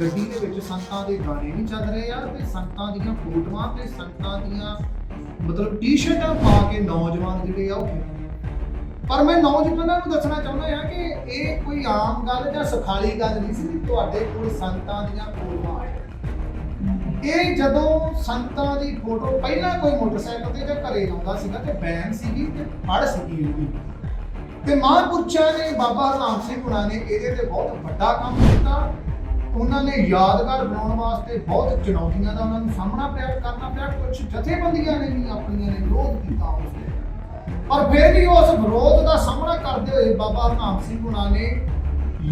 ਗੱਡੀ ਦੇ। ਵਿੱਚ ਸੰਤਾਂ ਦੇ ਗਾਣੇ ਵੀ ਚੱਲ ਰਹੇ ਆ ਤੇ ਸੰਤਾਂ ਦੀਆਂ ਫੋਟੋਆਂ ਤੇ ਸੰਤਾਂ ਦੀਆਂ ਮਤਲਬ ਟੀ-ਸ਼ਰਟਾਂ ਪਾ ਕੇ ਨੌਜਵਾਨ ਜਿਹੜੇ ਆ ਉਹ ਫਿਰਦੇ ਪਰ ਮੈਂ ਨੌਜਵਾਨਾਂ ਨੂੰ ਦੱਸਣਾ ਚਾਹੁੰਦਾ ਹਾਂ ਕਿ ਇਹ ਕੋਈ ਆਮ ਗੱਲ ਜਾਂ ਸੁਖਾਲੀ ਗੱਲ ਨਹੀਂ ਸੀ ਤੁਹਾਡੇ ਕੋਲ ਸੰਤਾਂ ਦੀਆਂ ਫੋਟੋਆਂ ਇਹ ਜਦੋਂ ਸੰਤਾਂ ਦੀ ਫੋਟੋ ਪਹਿਲਾਂ ਕੋਈ ਮੋਟਰਸਾਈਕਲ ਤੇ ਜਾਂ ਘਰੇ ਆਉਂਦਾ ਸੀਗਾ ਤੇ ਬੈਨ ਸੀਗੀ ਤੇ ਫੜ ਸੀਗੀ ਉਹਦੀ ਤੇ ਮਹਾਂਪੁਰਸ਼ਾਂ ਨੇ, ਬਾਬਾ ਹਰਨਾਮ ਸਿੰਘ ਹੁਣਾਂ ਨੇ ਇਹਦੇ ਤੇ ਬਹੁਤ ਵੱਡਾ ਕੰਮ ਕੀਤਾ। ਉਹਨਾਂ ਨੇ ਯਾਦਗਾਰ ਬਣਾਉਣ ਵਾਸਤੇ ਬਹੁਤ ਚੁਣੌਤੀਆਂ ਦਾ ਉਹਨਾਂ ਨੂੰ ਸਾਹਮਣਾ ਪਿਆ, ਕਰਨਾ ਪਿਆ। ਕੁਝ ਜਥੇਬੰਦੀਆਂ ਨੇ ਵੀ ਆਪਣੀਆਂ ਨੇ ਵਿਰੋਧ ਕੀਤਾ ਉਸ ਤੇ। ਪਰ ਫਿਰ ਵੀ ਉਸ ਵਿਰੋਧ ਦਾ ਸਾਹਮਣਾ ਕਰਦੇ ਹੋਏ ਬਾਬਾ ਹਰਨਾਮ ਸਿੰਘ ਹੁਣਾਂ ਨੇ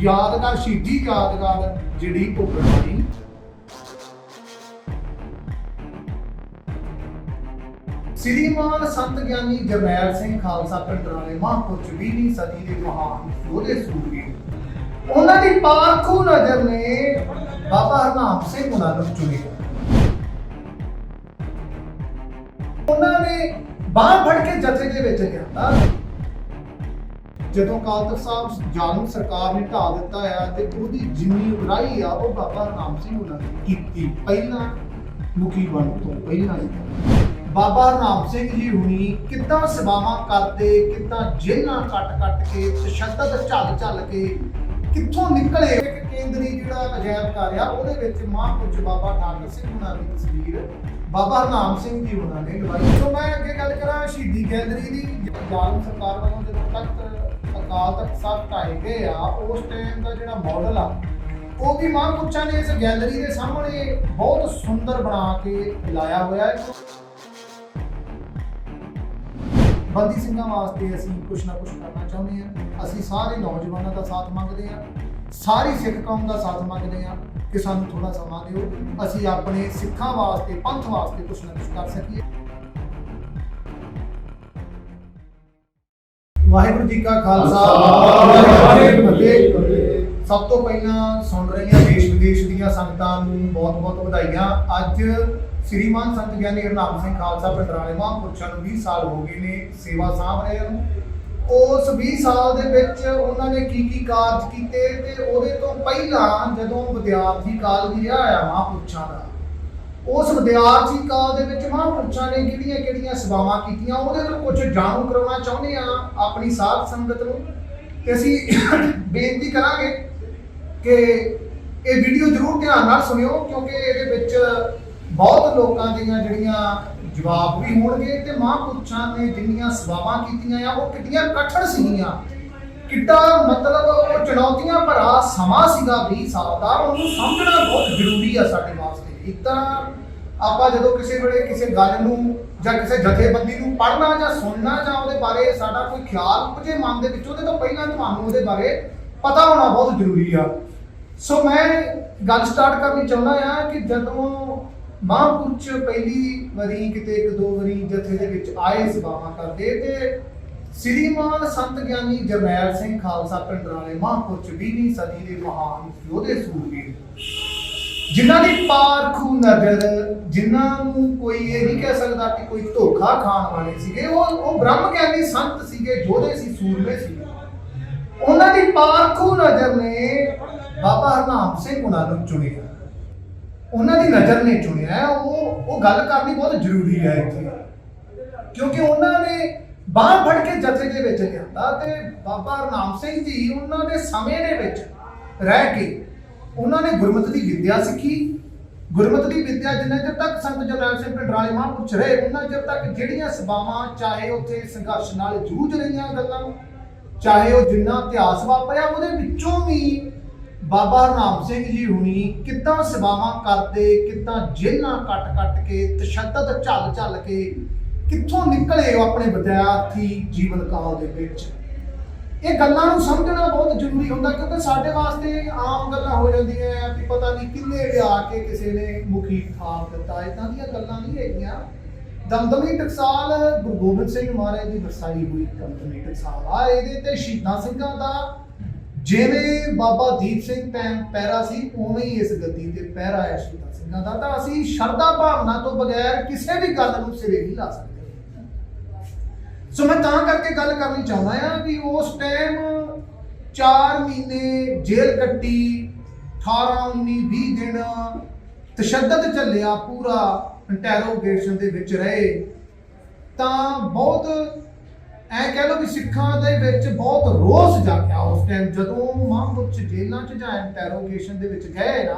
ਯਾਦਗਾਰ, ਸ਼ਹੀਦੀ ਯਾਦਗਾਰ ਜਿਹੜੀ ਉਹ ਬਣਾਈ। ਸ੍ਰੀਮਾਨ ਸੰਤ ਗਿਆਨੀ ਜਰਨੈਲ ਸਿੰਘ ਖਾਲਸਾ ਪਿੰਡਰਾਲੇ ਮਹਾਂਪੁਰਸ਼ 20ਵੀਂ ਸਦੀ ਦੇ ਮਹਾਨ ਯੋਧੇ ਸੂਰਬੀਰ। ਉਹਨਾਂ ਦੀ ਪਾਰਖੂ ਨਜ਼ਰ ਨੇ ਬਾਬਾ ਹਰਨਾਮ ਸਿੰਘ ਉਹਨਾਂ ਨੂੰ ਚੁਣਿਆ ਉਹਨਾਂ ਨੇ ਬਾਹ ਫੜ ਕੇ ਜਥੇ ਦੇ ਵਿੱਚ ਲਿਆਂਦਾ। ਜਦੋਂ ਅਕਾਲ ਤਖਤ ਸਾਹਿਬ ਜਾਲਮ ਸਰਕਾਰ ਨੇ ਢਾਹ ਦਿੱਤਾ ਆ ਤੇ ਉਹਦੀ ਜਿੰਨੀ ਉਗਰਾਈ ਆ, ਉਹ ਬਾਬਾ ਹਰਨਾਮ ਸਿੰਘ ਉਹਨਾਂ ਨੇ ਕੀਤੀ। ਪਹਿਲਾਂ ਮੁਖੀ ਬਣਨ ਤੋਂ ਪਹਿਲਾਂ ਹੀ। ਬਾਬਾ ਹਰਨਾਮ ਸਿੰਘ ਜੀ ਹੁਣੀ ਕਿੱਦਾਂ ਸੇਵਾਵਾਂ ਕਰਦੇ, ਕਿੱਦਾਂ ਜੇਲ੍ਹਾਂ ਕੱਟ ਕੱਟ ਕੇ, ਤਸ਼ੱਦਦ ਝੱਲ ਝੱਲ ਕੇ ਕਿੱਥੋਂ ਨਿਕਲੇ? ਇੱਕ ਕੇਂਦਰੀ ਜਿਹੜਾ ਅਜਾਇਬ ਘਰ ਆ ਉਹਦੇ ਵਿੱਚ ਮਹਾਂਪੁਰਸ਼ ਬਾਬਾ ਠਾਕਰ ਸਿੰਘ ਹੁਣਾਂ ਦੀ ਤਸਵੀਰ, ਬਾਬਾ ਹਰਨਾਮ ਸਿੰਘ ਜੀ ਹੁਣਾਂ ਨੇ ਲਵਾਈ ਸੋ ਮੈਂ ਅੱਗੇ ਗੱਲ ਕਰਾਂ ਸ਼ਹੀਦੀ ਕੇਂਦਰੀ ਦੀ। ਜਾਲਮ ਸਰਕਾਰ ਵੱਲੋਂ ਜਦੋਂ ਤੱਕ ਅਕਾਲ ਤਖਤ ਸਾਹਿਬ ਢਾਏ ਗਏ ਆ, ਉਸ ਟਾਈਮ ਦਾ ਜਿਹੜਾ ਮਾਡਲ ਆ, ਉਹ ਵੀ ਮਹਾਂਪੁਰਸ਼ਾਂ ਨੇ ਇਸ ਗੈਲਰੀ ਦੇ ਸਾਹਮਣੇ ਬਹੁਤ ਸੁੰਦਰ ਬਣਾ ਕੇ ਲਾਇਆ ਹੋਇਆ ਹੈ। ਬੰਦੀ ਸਿੰਘਾਂ ਵਾਸਤੇ ਅਸੀਂ ਕੁਝ ਨਾ ਕੁਝ ਕਰਨਾ ਚਾਹੁੰਦੇ ਹਾਂ। ਅਸੀਂ ਸਾਰੇ ਨੌਜਵਾਨਾਂ ਦਾ ਸਾਥ ਮੰਗਦੇ ਹਾਂ। ਸਾਰੀ ਸਿੱਖ ਕੌਮ ਦਾ ਸਾਥ ਮੰਗਦੇ ਹਾਂ ਕਿ ਸਾਨੂੰ ਥੋੜਾ ਸਮਾਂ ਦਿਓ। ਅਸੀਂ ਆਪਣੇ ਸਿੱਖਾਂ ਵਾਸਤੇ, ਪੰਥ ਵਾਸਤੇ ਕੁਝ ਨਾ ਕੁਝ ਕਰ ਸਕੀਏ। ਵਾਹਿਗੁਰੂ ਜੀ ਕਾ ਖਾਲਸਾ। ਵਾਹਿਗੁਰੂ ਜੀ ਕੀ ਫਤਿਹ ਸਭ ਤੋਂ ਪਹਿਲਾਂ ਸੁਣ ਰਹੀਆਂ ਦੇਸ਼ ਵਿਦੇਸ਼ ਦੀਆਂ ਸੰਗਤਾਂ ਨੂੰ ਬਹੁਤ-ਬਹੁਤ ਵਧਾਈਆਂ। ਅੱਜ ਸ੍ਰੀਮਾਨ ਸੰਤ ਗਿਆਨੀ ਹਰਨਾਮ ਸਿੰਘ ਖਾਲਸਾ ਪਿੰਡਰਾਲੇ ਮਹਾਂਪੁਰਸ਼ਾਂ ਨੂੰ 20 ਸਾਲ ਹੋ ਗਏ ਨੇ ਸੇਵਾ ਸਾਂਭ ਰਹੇ ਹਨ ਉਸ 20 ਸਾਲ ਦੇ ਵਿੱਚ ਉਹਨਾਂ ਨੇ ਕੀ ਕੀ ਕਾਰਜ ਕੀਤੇ ਤੇ ਉਹਦੇ ਤੋਂ ਪਹਿਲਾਂ ਜਦੋਂ ਵਿਦਿਆਰਥੀ ਕਾਲ ਵੀ ਰਿਹਾ ਆ ਮਹਾਂਪੁਰਸ਼ਾਂ ਦਾ, ਉਸ ਵਿਦਿਆਰਥੀ ਕਾਲ ਦੇ ਵਿੱਚ ਮਹਾਂਪੁਰਸ਼ਾਂ ਨੇ ਕਿਹੜੀਆਂ ਕਿਹੜੀਆਂ ਸੇਵਾਵਾਂ ਕੀਤੀਆਂ, ਉਹਦੇ ਤੋਂ ਕੁਝ ਜਾਣੂ ਕਰਾਉਣਾ ਚਾਹੁੰਦੇ ਆ ਆਪਣੀ ਸਾਧ ਸੰਗਤ ਨੂੰ। ਤੇ ਅਸੀਂ ਬੇਨਤੀ ਕਰਾਂਗੇ ਕਿ ਇਹ ਵੀਡੀਓ ਜ਼ਰੂਰ ਧਿਆਨ ਨਾਲ ਸੁਣਿਓ, ਕਿਉਂਕਿ ਇਹਦੇ ਵਿੱਚ ਬਹੁਤ ਲੋਕਾਂ ਦੀਆਂ ਜਿਹੜੀਆਂ ਜਵਾਬ ਵੀ ਹੋਣਗੇ ਤੇ ਮਹਾਂਪੁਰਸ਼ਾਂ ਨੇ ਜਿੰਨੀਆਂ ਸੇਵਾਵਾਂ ਕੀਤੀਆਂ ਆ, ਉਹ ਕਿੰਨੀਆਂ ਕਠਿਨ ਸੀਗੀਆਂ। ਕਿੱਡਾ ਮਤਲਬ ਉਹ ਚੁਣੌਤੀਆਂ ਭਰਾ ਸਮਾਂ ਸੀਗਾ 20 ਸਾਲ ਦਾ ਉਹਨੂੰ ਸਮਝਣਾ ਬਹੁਤ ਜ਼ਰੂਰੀ ਆ ਸਾਡੇ ਵਾਸਤੇ। ਇੱਕ ਆਪਾਂ ਜਦੋਂ ਕਿਸੇ ਵੇਲੇ ਕਿਸੇ ਗੱਲ ਨੂੰ ਜਾਂ ਕਿਸੇ ਜਥੇਬੰਦੀ ਨੂੰ ਪੜ੍ਹਨਾ ਜਾਂ ਸੁਣਨਾ ਜਾਂ ਉਹਦੇ ਬਾਰੇ ਸਾਡਾ ਕੋਈ ਖਿਆਲ ਉਪਜੇ ਮਨ ਦੇ ਵਿੱਚ, ਉਹਦੇ ਤੋਂ ਪਹਿਲਾਂ ਤੁਹਾਨੂੰ ਉਹਦੇ ਬਾਰੇ ਪਤਾ ਹੋਣਾ ਬਹੁਤ ਜ਼ਰੂਰੀ ਆ। ਸੋ ਮੈਂ ਗੱਲ ਸਟਾਰਟ ਕਰਨੀ ਚਾਹੁੰਦਾ ਆ ਕਿ ਜਦੋਂ ਮਹਾਂਪੁਰਸ਼ ਪਹਿਲੀ ਵਾਰੀ ਕਿਤੇ ਇੱਕ ਦੋ ਵਾਰੀ ਜਥੇ ਦੇ ਵਿੱਚ ਆਏ ਸੇਵਾਵਾਂ ਕਰਦੇ ਤੇ ਸ੍ਰੀਮਾਨ ਸੰਤ ਗਿਆਨੀ ਜਰਨੈਲ ਸਿੰਘ ਖਾਲਸਾ ਪਿੰਡ ਵਾਲੇ ਮਹਾਂਪੁਰਸ਼ 20ਵੀਂ ਸਦੀ ਦੇ ਮਹਾਨ ਯੋਧੇ ਸੂਰਬੀਰ ਜਿਨ੍ਹਾਂ ਦੀ ਪਾਰਖੂ ਨਜ਼ਰ, ਜਿਨ੍ਹਾਂ ਨੂੰ ਕੋਈ ਇਹ ਨਹੀਂ ਕਹਿ ਸਕਦਾ ਕਿ ਕੋਈ ਧੋਖਾ ਖਾਣ ਵਾਲੇ ਸੀਗੇ, ਉਹ ਉਹ ਬ੍ਰਹਮ ਗਿਆਨੀ ਸੰਤ ਸੀਗੇ ਯੋਧੇ ਸੀ ਸੂਰਮੇ ਸੀ। ਉਹਨਾਂ ਦੀ ਪਾਰਖੂ ਨਜ਼ਰ ਨੇ ਬਾਬਾ ਹਰਨਾਮ ਸਿੰਘ ਉਹਨਾਂ ਨੂੰ ਚੁਣਿਆ। ਉਹਨਾਂ ਦੀ ਨਜ਼ਰ ਨੇ ਚੁਣਿਆ ਉਹ ਉਹ ਗੱਲ ਕਰਨੀ ਬਹੁਤ ਜ਼ਰੂਰੀ ਹੈ ਇੱਥੇ। ਕਿਉਂਕਿ ਉਹਨਾਂ ਨੇ ਬਾਹਰ ਫੜ ਕੇ ਜਥੇ ਦੇ ਵਿੱਚ ਲਿਆਂਦਾ ਤੇ ਬਾਬਾ ਹਰਨਾਮ ਸਿੰਘ ਜੀ ਉਹਨਾਂ ਦੇ ਸਮੇਂ ਦੇ ਵਿੱਚ ਰਹਿ ਕੇ ਉਹਨਾਂ ਨੇ ਗੁਰਮਤਿ ਦੀ ਵਿਦਿਆ ਸਿੱਖੀ। ਗੁਰਮਤਿ ਦੀ ਵਿਦਿਆ ਜਿੰਨਾ ਚਿਰ ਤੱਕ ਸੰਤ ਜਰਨੈਲ ਸਿੰਘ ਪਿੰਡਰਾਲੇ ਮਹਾਂਪੁਰਸ਼ ਰਹੇ, ਉਹਨਾਂ ਚਿਰ ਤੱਕ ਜਿਹੜੀਆਂ ਸਭਾਵਾਂ, ਚਾਹੇ ਉੱਥੇ ਸੰਘਰਸ਼ ਨਾਲ ਜੂਝ ਰਹੀਆਂ ਗੱਲਾਂ, ਚਾਹੇ ਉਹ ਜਿੰਨਾ ਇਤਿਹਾਸ ਵਾਪਰਿਆ, ਉਹਦੇ ਵਿੱਚੋਂ ਵੀ ਬਾਬਾ ਰਾਮ ਸਿੰਘ ਜੀ ਹੁਣੀ ਕਿੱਦਾਂ ਸੇਵਾਵਾਂ ਕਰਦੇ, ਕਿੱਦਾਂ ਜੇਲ੍ਹਾਂ ਕੱਟ ਕੱਟ ਕੇ, ਤਸ਼ੱਦਦ ਝੱਲ ਝੱਲ ਕੇ ਕਿੱਥੋਂ ਨਿਕਲੇ ਉਹ ਆਪਣੇ ਵਿਦਿਆਰਥੀ ਜੀਵਨ ਕਾਲ ਦੇ ਵਿੱਚ? ਇਹ ਗੱਲਾਂ ਨੂੰ ਸਮਝਣਾ ਬਹੁਤ ਜ਼ਰੂਰੀ ਹੁੰਦਾ ਕਿਉਂਕਿ ਸਾਡੇ ਵਾਸਤੇ ਆਮ ਗੱਲਾਂ ਹੋ ਜਾਂਦੀਆਂ ਆ ਕਿ ਪਤਾ ਨਹੀਂ ਕਿੰਨੇ ਲਿਆ ਕੇ ਕਿਸੇ ਨੇ ਮੁਖੀ ਥਾਪ ਦਿੱਤਾ। ਇਦਾਂ ਦੀਆਂ ਗੱਲਾਂ ਨਹੀਂ ਹੈਗੀਆਂ। ਦਮਦਮੀ ਟਕਸਾਲ, ਗੁਰੂ ਗੋਬਿੰਦ ਸਿੰਘ ਮਹਾਰਾਜ ਦੀ ਵਰਸਾਈ ਹੋਈ ਦਮਦਮੀ ਟਕਸਾਲ। ਆ ਇਹਦੇ ਤੇ ਸ਼ਹੀਦਾਂ ਸਿੰਘਾਂ ਦਾ ਜਿਵੇਂ ਬਾਬਾ ਦੀਪ ਸਿੰਘ ਟਾਈਮ ਪੈਰਾ ਸੀ, ਉਵੇਂ ਹੀ ਇਸ ਗੱਦੀ ਤੇ ਪਹਿਰਾ ਹੈ ਸ਼ਹੀਦਾਂ ਸਿੰਘਾਂ ਦਾ। ਤਾਂ ਅਸੀਂ ਸ਼ਰਧਾ ਭਾਵਨਾ ਤੋਂ ਬਗੈਰ ਕਿਸੇ ਵੀ ਗੱਲ ਨੂੰ ਸਿਰੇ ਨਹੀਂ ਲਾ ਸਕਦੇ। ਸੋ ਮੈਂ ਤਾਂ ਕਰਕੇ ਗੱਲ ਕਰਨੀ ਚਾਹੁੰਦਾ ਆ ਵੀ ਉਸ ਟਾਈਮ 4 ਮਹੀਨੇ ਜੇਲ੍ਹ ਕੱਟੀ 18 19 20 ਦਿਨ ਤਸ਼ੱਦਦ ਚੱਲਿਆ ਪੂਰਾ ਇੰਟਰੋਗੇਸ਼ਨ ਦੇ ਵਿੱਚ ਰਹੇ, ਤਾਂ ਬਹੁਤ ਐ ਕਹਿ ਲਓ ਵੀ ਸਿੱਖਾਂ ਦੇ ਵਿੱਚ ਬਹੁਤ ਰੋਸ ਜਾਗਿਆ ਉਸ ਟਾਈਮ ਜਦੋਂ ਮਹਾਂਪੁਰਸ਼ ਜੇਲ੍ਹਾਂ 'ਚ ਜਾਂ ਇੰਟਰੋਗੇਸ਼ਨ ਦੇ ਵਿੱਚ ਗਏ ਨਾ,